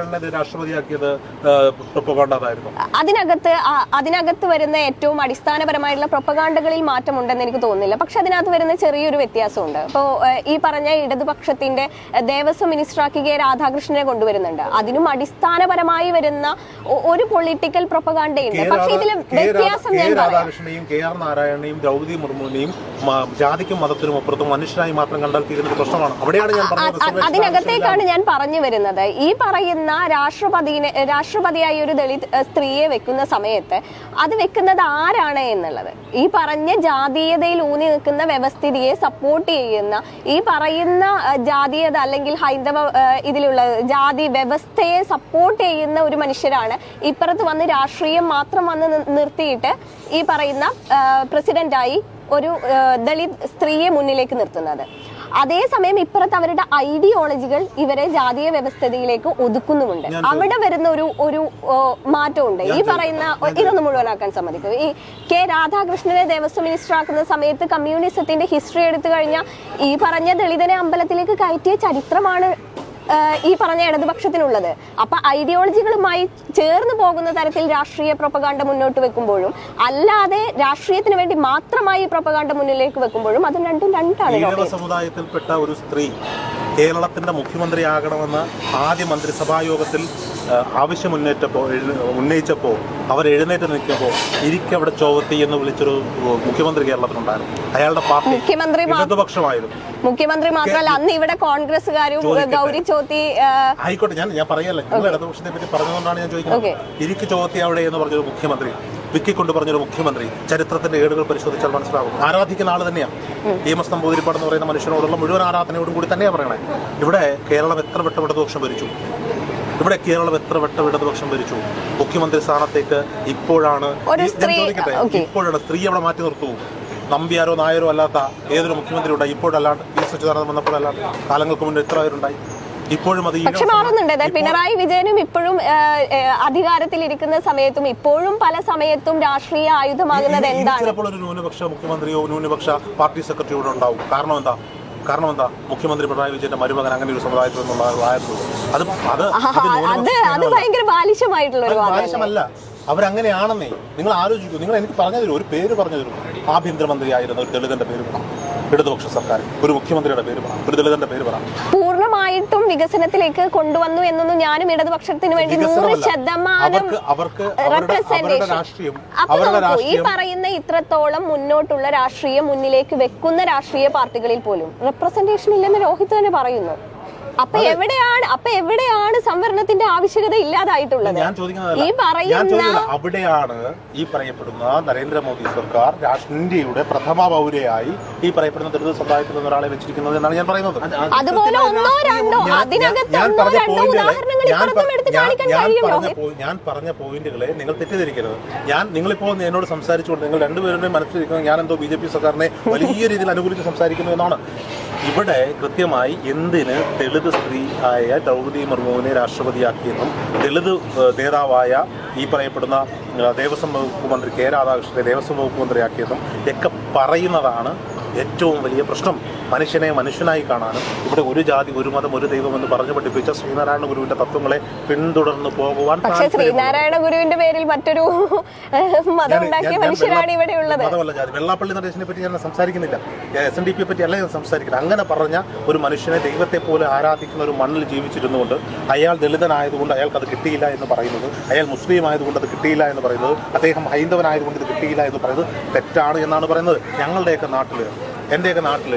Speaker 3: അതിനകത്ത് അതിനകത്ത് വരുന്ന ഏറ്റവും അടിസ്ഥാനപരമായിട്ടുള്ള പ്രൊപ്പഗാണ്ടകളിൽ മാറ്റമുണ്ടെന്ന് എനിക്ക് തോന്നുന്നില്ല. പക്ഷെ അതിനകത്ത് വരുന്ന ചെറിയൊരു വ്യത്യാസമുണ്ട്. ഇപ്പോൾ ഈ പറഞ്ഞ ഇടതുപക്ഷത്തിന്റെ ഏഹ്, ദേവസ്വം മിനിസ്റ്ററാക്കി കെ രാധാകൃഷ്ണനെ കൊണ്ടുവരുന്നുണ്ട്. അതിനും അടിസ്ഥാനപരമായി വരുന്ന ഒരു പൊളിറ്റിക്കൽ പ്രൊപ്പകാണ്ടയുണ്ട് പക്ഷെ ഇതിൽ വ്യത്യാസം ഞാൻ
Speaker 2: രാധാകൃഷ്ണനെയും കെ ആർ നാരായണനെയും ദ്രൗപതി മുർമുവിനെയും ജാതിക്കും മതത്തിനും അപ്പുറത്തും മനുഷ്യനായി മാത്രം കണ്ടാൽ തീരുന്ന പ്രശ്നമാണ്. അവിടെയാണ് ഞാൻ
Speaker 3: അതിനകത്തേക്കാണ് ഞാൻ പറഞ്ഞു വരുന്നത്. ഈ പറയുന്ന രാഷ്ട്രപതിനെ രാഷ്ട്രപതിയായി ഒരു ദളിത് സ്ത്രീയെ വെക്കുന്ന സമയത്ത് അത് വെക്കുന്നത് ആരാണ് എന്നുള്ളത്? ഈ പറഞ്ഞ ജാതീയതയിൽ ഊന്നി നിൽക്കുന്ന വ്യവസ്ഥിതിയെ സപ്പോർട്ട് ചെയ്യുന്ന ഈ പറയുന്ന ഏഹ്, ജാതീയത അല്ലെങ്കിൽ ഹൈന്ദവ ഇതിലുള്ള ജാതി വ്യവസ്ഥയെ സപ്പോർട്ട് ചെയ്യുന്ന ഒരു മനുഷ്യരാണ്. ഇപ്പുറത്ത് വന്ന് രാഷ്ട്രീയം മാത്രം വന്ന് നിർത്തിയിട്ട് ഈ പറയുന്ന പ്രസിഡന്റായി ഒരു ദളിത് സ്ത്രീയെ മുന്നിലേക്ക് നിർത്തുന്നത്. അതേസമയം ഇപ്പുറത്ത് അവരുടെ ഐഡിയോളജികൾ ഇവരെ ജാതീയ വ്യവസ്ഥതയിലേക്ക് ഒതുക്കുന്നുമുണ്ട്. അവിടെ വരുന്ന ഒരു ഒരു മാറ്റമുണ്ട്. ഈ പറയുന്ന ഇതൊന്നും മുഴുവനാക്കാൻ സമ്മതിക്കും. ഈ കെ രാധാകൃഷ്ണനെ ദേവസ്വം മിനിസ്റ്റർ ആക്കുന്ന സമയത്ത് കമ്മ്യൂണിസത്തിന്റെ ഹിസ്റ്ററി എടുത്തു കഴിഞ്ഞാൽ ഈ പറഞ്ഞ ദളിതനെ അമ്പലത്തിലേക്ക് കയറ്റിയ ചരിത്രമാണ് ഈ പറഞ്ഞ ഇടതുപക്ഷത്തിനുള്ളത് അപ്പൊ ഐഡിയോളജികളുമായി ചേർന്ന് പോകുന്ന തരത്തിൽ രാഷ്ട്രീയ പ്രൊപ്പകാണ്ട മുന്നോട്ട് വെക്കുമ്പോഴും അല്ലാതെ രാഷ്ട്രീയത്തിന് വേണ്ടി മാത്രമായി പ്രൊപ്പകാണ്ട മുന്നിലേക്ക് വെക്കുമ്പോഴും അതും രണ്ടും രണ്ടാണ്.
Speaker 2: സമുദായത്തിൽപ്പെട്ട ഒരു സ്ത്രീ കേരളത്തിന്റെ മുഖ്യമന്ത്രിയാകണമെന്ന് ആദ്യ മന്ത്രിസഭാ യോഗത്തിൽ ആവശ്യം ഉന്നയിച്ചപ്പോൾ ഉന്നയിച്ചപ്പോൾ അവർ എഴുന്നേറ്റ് നിൽക്കുമ്പോൾ ഇരിക്കവിടെ ചോവത്തി എന്ന് വിളിച്ചൊരു മുഖ്യമന്ത്രി കേരളത്തിലുണ്ടായിരുന്നു. അയാളുടെ പാർട്ടി
Speaker 3: മുഖ്യമന്ത്രി
Speaker 2: ഇടതുപക്ഷമായിരുന്നു
Speaker 3: മുഖ്യമന്ത്രി മാത്രമല്ല അന്ന് ഇവിടെ കോൺഗ്രസ്സുകാരും. ഗൗരി ചോത്തി
Speaker 2: ആയിക്കോട്ടെ ഞാൻ ഞാൻ പറയല്ല നിങ്ങൾ ഇടതുപക്ഷത്തെ പറ്റി പറഞ്ഞതുകൊണ്ടാണ് ഞാൻ ചോദിക്കുന്നത്. ഇരിക്ക് ചോത്തി അവിടെ എന്ന് പറഞ്ഞൊരു മുഖ്യമന്ത്രി വിക്കിക്കൊണ്ട് പറഞ്ഞൊരു മുഖ്യമന്ത്രി ചരിത്രത്തിന്റെ ഏടുകൾ പരിശോധിച്ചാൽ മനസ്സിലാവും ആരാധിക്കുന്ന ആൾ തന്നെയാണ് ഇ എം എസ് നമ്പൂതിരിപ്പാട് എന്ന് പറയുന്ന മനുഷ്യനോടുള്ള മുഴുവൻ ആരാധനയോടും കൂടി തന്നെയാണ് പറയണേ. ഇവിടെ കേരളം എത്ര വട്ടം ഇടതുപക്ഷം ഭരിച്ചു? ഇവിടെ കേരളം എത്ര വട്ടം ഇടതുപക്ഷം ഭരിച്ചു. മുഖ്യമന്ത്രി സ്ഥാനത്തേക്ക് ഇപ്പോഴാണ്. ഇപ്പോഴാണ് സ്ത്രീ അവിടെ മാറ്റി നിർത്തൂ നമ്പ്യാരോ നായരോ അല്ലാത്ത ഏതൊരു മുഖ്യമന്ത്രി ഉണ്ടായി ഇപ്പോഴല്ലാണ്ട് പി സച്ചിദാനന്ദ വന്നപ്പോഴല്ലാണ്ട് കാലങ്ങൾക്ക് മുന്നേ എത്ര പേരുണ്ടായി? ഇപ്പോഴും അത്
Speaker 3: പക്ഷെ മാറുന്നുണ്ട്. പിണറായി വിജയനും ഇപ്പോഴും അധികാരത്തിൽ ഇരിക്കുന്ന സമയത്തും ഇപ്പോഴും പല സമയത്തും രാഷ്ട്രീയ ആയുധമാകുന്നത് എന്താണ്?
Speaker 2: ചിലപ്പോൾ ഒരു ന്യൂനപക്ഷ മുഖ്യമന്ത്രിയോ ന്യൂനപക്ഷ പാർട്ടി സെക്രട്ടറിയോ ഉണ്ടാവും. കാരണം എന്താ? കാരണം എന്താ? മുഖ്യമന്ത്രി പിണറായി വിജയന്റെ മരുമകൻ അങ്ങനെ ഒരു സമുദായത്തിൽ നിന്നുള്ള അത് അത് അത്
Speaker 3: ഭയങ്കര ബാലിശമായിട്ടുള്ള ഒരു
Speaker 2: അവരങ്ങനെയാണെന്നേ. നിങ്ങൾ ആലോചിക്കൂ. നിങ്ങൾ എനിക്ക് പറഞ്ഞു തരൂ ഒരു പേര് പറഞ്ഞു തരൂ ആഭ്യന്തരമന്ത്രിയായിരുന്ന ഒരു ദളിതന്റെ പേര് ഇടതുപക്ഷ സർക്കാർ. ഒരു മുഖ്യമന്ത്രിയുടെ പേര് പറ ഒരു ദളിതന്റെ പേര് പറ.
Speaker 3: പൂർണമായിട്ടും വികസനത്തിലേക്ക് കൊണ്ടുവന്നു എന്നൊന്നും ഞാനും ഇടതുപക്ഷത്തിന് വേണ്ടി നൂറ്. ശതമാനം ഈ പറയുന്ന ഇത്രത്തോളം മുന്നോട്ടുള്ള രാഷ്ട്രീയം മുന്നിലേക്ക് വെക്കുന്ന രാഷ്ട്രീയ പാർട്ടികളിൽ പോലും റെപ്രസെന്റേഷൻ ഇല്ലെന്ന് രോഹിത് തന്നെ പറയുന്നു. അപ്പൊ എവിടെയാണ് അപ്പൊ എവിടെയാണ് സംവരണത്തിന്റെ ആവശ്യകത ഇല്ലാതായിട്ടുള്ളത്?
Speaker 2: ഞാൻ ചോദിക്കുന്നത്
Speaker 3: ഈ പറയുന്ന
Speaker 2: അവിടെയാണ് ഈ പറയപ്പെടുന്ന നരേന്ദ്രമോദി സർക്കാർ ഇന്ത്യയുടെ പ്രഥമ പൗരയായി ഈ പറയപ്പെടുന്ന ദളിത് സമുദായത്തിൽ നിന്ന് ഒരാളെ വെച്ചിരിക്കുന്നത് എന്നാണ് ഞാൻ പറയുന്നത്.
Speaker 3: അതുപോലെ ഒന്നോ രണ്ടോ അതിനകത്ത് ഒന്നോ ഉദാഹരണങ്ങൾ ഇപ്പുറത്തും എടുത്ത് കാണിക്കാൻ
Speaker 2: ഞാൻ
Speaker 3: കഴിയും
Speaker 2: പോയി- ഞാൻ പറഞ്ഞ പോയിന്റുകളെ നിങ്ങൾ തെറ്റിദ്ധരിക്കരുത്. ഞാൻ നിങ്ങളിപ്പോ എന്നോട് സംസാരിച്ചുകൊണ്ട് നിങ്ങൾ രണ്ടുപേരുടെയും മനസ്സിലിരിക്കുന്നത് ഞാൻ എന്തോ ബി ജെ പി സർക്കാരിനെ വലിയ രീതിയിൽ അനുകൂലിച്ച് സംസാരിക്കുന്നു എന്നാണ്. ഇവിടെ കൃത്യമായി എന്തിന് ദളിത് സ്ത്രീ ആയ ദ്രൗപദി മുർമുവിനെ രാഷ്ട്രപതിയാക്കിയെന്നും ദളിത് നേതാവായ ഈ പറയപ്പെടുന്ന ദേവസ്വം വകുപ്പ് മന്ത്രി കെ രാധാകൃഷ്ണനെ ദേവസ്വം വകുപ്പ് മന്ത്രിയാക്കിയെന്നും ഒക്കെ പറയുന്നതാണ് ഏറ്റവും വലിയ പ്രശ്നം മനുഷ്യനെ മനുഷ്യനായി കാണാനും ഇവിടെ ഒരു ജാതി ഒരു മതം ഒരു ദൈവം എന്ന് പറഞ്ഞു പഠിപ്പിച്ച ശ്രീനാരായണ ഗുരുവിന്റെ തത്വങ്ങളെ പിന്തുടർന്ന് പോകുവാൻ
Speaker 3: പക്ഷെ ശ്രീനാരായണ ഗുരുവിന്റെ പേരിൽ മറ്റൊരു മതം ഉണ്ടാക്കിയ മനുഷ്യരാണ് ഇവിടെ ഉള്ളത്.
Speaker 2: മതമല്ല ജാതി. വെള്ളാപ്പള്ളി നടേശനെ പറ്റി ഞാൻ സംസാരിക്കുന്നില്ല. എസ് എൻ ഡി പിയെ പറ്റി അല്ല ഞാൻ സംസാരിക്കുന്നത്. അങ്ങനെ പറഞ്ഞ ഒരു മനുഷ്യനെ ദൈവത്തെ പോലെ ആരാധിക്കുന്ന ഒരു മണ്ണിൽ ജീവിച്ചിരുന്നുകൊണ്ട് അയാൾ ദളിതനായതുകൊണ്ട് അയാൾക്ക് അത് കിട്ടിയില്ല എന്ന് പറയുന്നത് അയാൾ മുസ്ലിം ആയതുകൊണ്ട് അത് കിട്ടിയില്ല എന്ന് പറയുന്നത് അദ്ദേഹം ഹൈന്ദവനായതുകൊണ്ട് ഇത് കിട്ടിയില്ല എന്ന് പറയുന്നത് തെറ്റാണ് എന്നാണ് പറയുന്നത്. ഞങ്ങളുടെയൊക്കെ നാട്ടിൽ എന്റെയൊക്കെ നാട്ടിൽ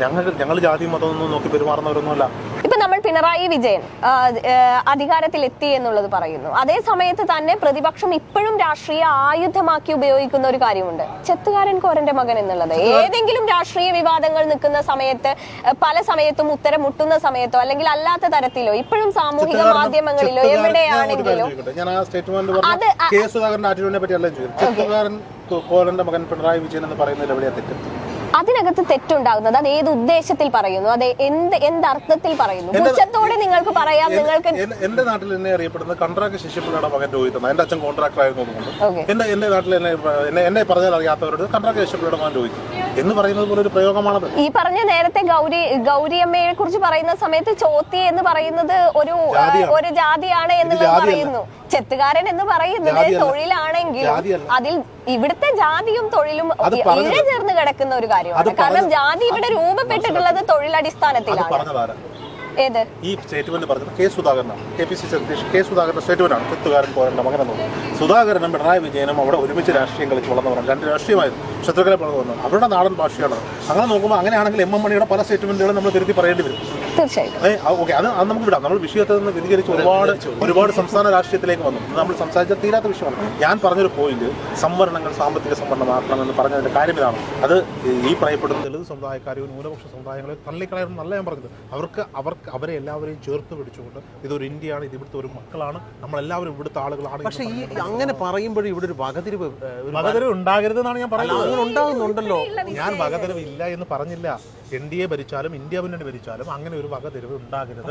Speaker 2: ഞങ്ങൾ ഞങ്ങൾ ജാതി മതമൊന്നും നോക്കി പെരുമാറുന്നവരൊന്നുമല്ല.
Speaker 3: ഇപ്പൊ നമ്മൾ പിണറായി വിജയൻ അധികാരത്തിൽ എത്തി അധികാരത്തിലെത്തി എന്നുള്ളത് പറയുന്നു. അതേ സമയത്ത് തന്നെ പ്രതിപക്ഷം ഇപ്പോഴും രാഷ്ട്രീയ ആയുധമാക്കി ഉപയോഗിക്കുന്ന ഒരു കാര്യമുണ്ട്. ചെത്തുകാരൻ കോരന്റെ മകൻ എന്നുള്ളത്. ഏതെങ്കിലും രാഷ്ട്രീയ വിവാദങ്ങൾ നിൽക്കുന്ന സമയത്ത് പല സമയത്തും ഉത്തരം മുട്ടുന്ന സമയത്തോ അല്ലെങ്കിൽ അല്ലാത്ത തരത്തിലോ ഇപ്പോഴും സാമൂഹിക മാധ്യമങ്ങളിലോ എവിടെയാണെങ്കിലും
Speaker 2: ചോദിക്കട്ടെ? ഞാൻ ആ സ്റ്റേറ്റ്മെന്റ്
Speaker 3: അത്
Speaker 2: പറഞ്ഞ
Speaker 3: അ-
Speaker 2: കെ സുധാകരന്റെ ആറ്റിറ്റ്യൂഡിനെ പറ്റി അല്ല ചോദിക്കുന്നത് ചെത്തുകാരൻ കോലന്റെ മകൻ പിണറായി വിജയൻ എന്ന് പറയുന്നത് എവിടെയാ തെറ്റ്?
Speaker 3: അതിനകത്ത് തെറ്റുണ്ടാകുന്നത്. അത് ഏത് ഉദ്ദേശത്തിൽ പറയുന്നു? അത് എന്ത് എന്ത് അർത്ഥത്തിൽ പറയുന്നു?
Speaker 2: ഉച്ചത്തോടെ
Speaker 3: പുച്ഛത്തോടെ നിങ്ങൾക്ക് പറയാം. നിങ്ങൾക്ക്
Speaker 2: എന്റെ നാട്ടിൽ എന്നെ അറിയപ്പെടുന്നത് കൺട്രാക്ട് ശിഷ്യപ്പിള്ളയുടെ മകൻ രോഹിത് എന്നാണ് എന്റെ അച്ഛൻ കോൺട്രാക്ടർ ആയിരുന്നു എന്റെ എന്റെ നാട്ടിൽ എന്നെ എന്നെ എന്നെ പറഞ്ഞാൽ അറിയാത്തവരോട് കൺട്രാക്ട് ശിഷ്യപ്പിള്ളയുടെ മകൻ രോഹിത് എന്ന് പറയുന്നത് പോലെ ഒരു പ്രയോഗമാണ്
Speaker 3: ഈ പറഞ്ഞ നേരത്തെ ഗൗരി ഗൗരിയമ്മയെ കുറിച്ച് പറയുന്ന സമയത്ത് ചോത്തി എന്ന് പറയുന്നത് ഒരു ഒരു ജാതിയാണ്
Speaker 2: എന്ന്
Speaker 3: പറയുന്നു. ചെത്തുകാരൻ എന്ന് പറയുന്നത്. തൊഴിലാണെങ്കിലും. അതിൽ ഇവിടുത്തെ ജാതിയും തൊഴിലും
Speaker 2: അത്
Speaker 3: ഇഴ
Speaker 2: പറഞ്ഞത്-
Speaker 3: ചേർന്ന് കിടക്കുന്ന ഒരു കാര്യമാണ് കാരണം ജാതി ഇവിടെ രൂപപ്പെട്ടിട്ടുള്ളത് തൊഴിലടിസ്ഥാനത്തിലാണ് ഏത്?
Speaker 2: ഈ സ്റ്റേറ്റ്മെന്റ് പറഞ്ഞത് K സുധാകരനാണ്. K P C Satish K സുധാകരന്റെ സ്റ്റേറ്റ്മെന്റാണ്. ചെത്തുകാരൻ കോരന്റെ മകനെന്ന് സുധാകരനും പിണറായി വിജയനും അവിടെ ഒരുമിച്ച് രാഷ്ട്രീയം കളിച്ച് വളർന്നവരാണ്. രണ്ട് രാഷ്ട്രീയമായിരുന്നു. ശത്രുക്കളെ പോലെ വന്നു അവരുടെ നാടൻ ഭാഷയാണ് അങ്ങനെ നോക്കുമ്പോൾ അങ്ങനെയാണെങ്കിൽ എം എം മണിയുടെ പല സ്റ്റേറ്റ്മെന്റുകളും നമ്മൾ തിരുത്തി പറയേണ്ടി വരും.
Speaker 3: തീർച്ചയായിട്ടും.
Speaker 2: ഓക്കെ. അത് അത് നമുക്ക് വിടാം. നമ്മൾ വിഷയത്തിൽ നിന്ന് വ്യതിചരിച്ച് ഒരുപാട് ഒരുപാട് സംസ്ഥാന രാഷ്ട്രീയത്തിലേക്ക് വന്നു. നമ്മൾ സംസാരിച്ച തീരാത്ത വിഷയമാണ്. ഞാൻ പറഞ്ഞൊരു പോയിന്റ് സംവരണങ്ങൾ സാമ്പത്തിക സംവരണമാക്കണം എന്ന് പറഞ്ഞതിന്റെ കാര്യം ഇതാണ്. അത് ഈ പറയപ്പെടുന്ന ദളിത് സമുദായക്കാരെയും ന്യൂനപക്ഷ സമുദായങ്ങളെ തള്ളിക്കളയണം എന്നല്ല ഞാൻ പറഞ്ഞത്. അവർക്ക് അവർക്ക് അവരെ എല്ലാവരെയും ചേർത്ത് പിടിച്ചുകൊണ്ട് ഇതൊരു ഇന്ത്യയാണ് ഇത് ഇവിടുത്തെ ഒരു മക്കളാണ് നമ്മളെല്ലാവരും ഇവിടുത്തെ ആളുകളാണ്
Speaker 1: പക്ഷേ ഈ. അങ്ങനെ പറയുമ്പോഴും ഇവിടെ ഒരു വകതിരിവ് വകതിരിവ് ഒരു
Speaker 2: വകതിരിവ് ഉണ്ടാകരുതെന്നാണ് ഞാൻ പറയുന്നത്.
Speaker 1: അങ്ങനെ ഉണ്ടാകുന്നുണ്ടല്ലോ
Speaker 2: ഞാൻ വകതിരിവ് ഇല്ല എന്ന് പറഞ്ഞില്ല. എൻ ഡി എ ഭരിച്ചാലും ഇന്ത്യ മുന്നണി ഭരിച്ചാലും അങ്ങനെ ഒരു വകതിരിവ് ഉണ്ടാകരുത്.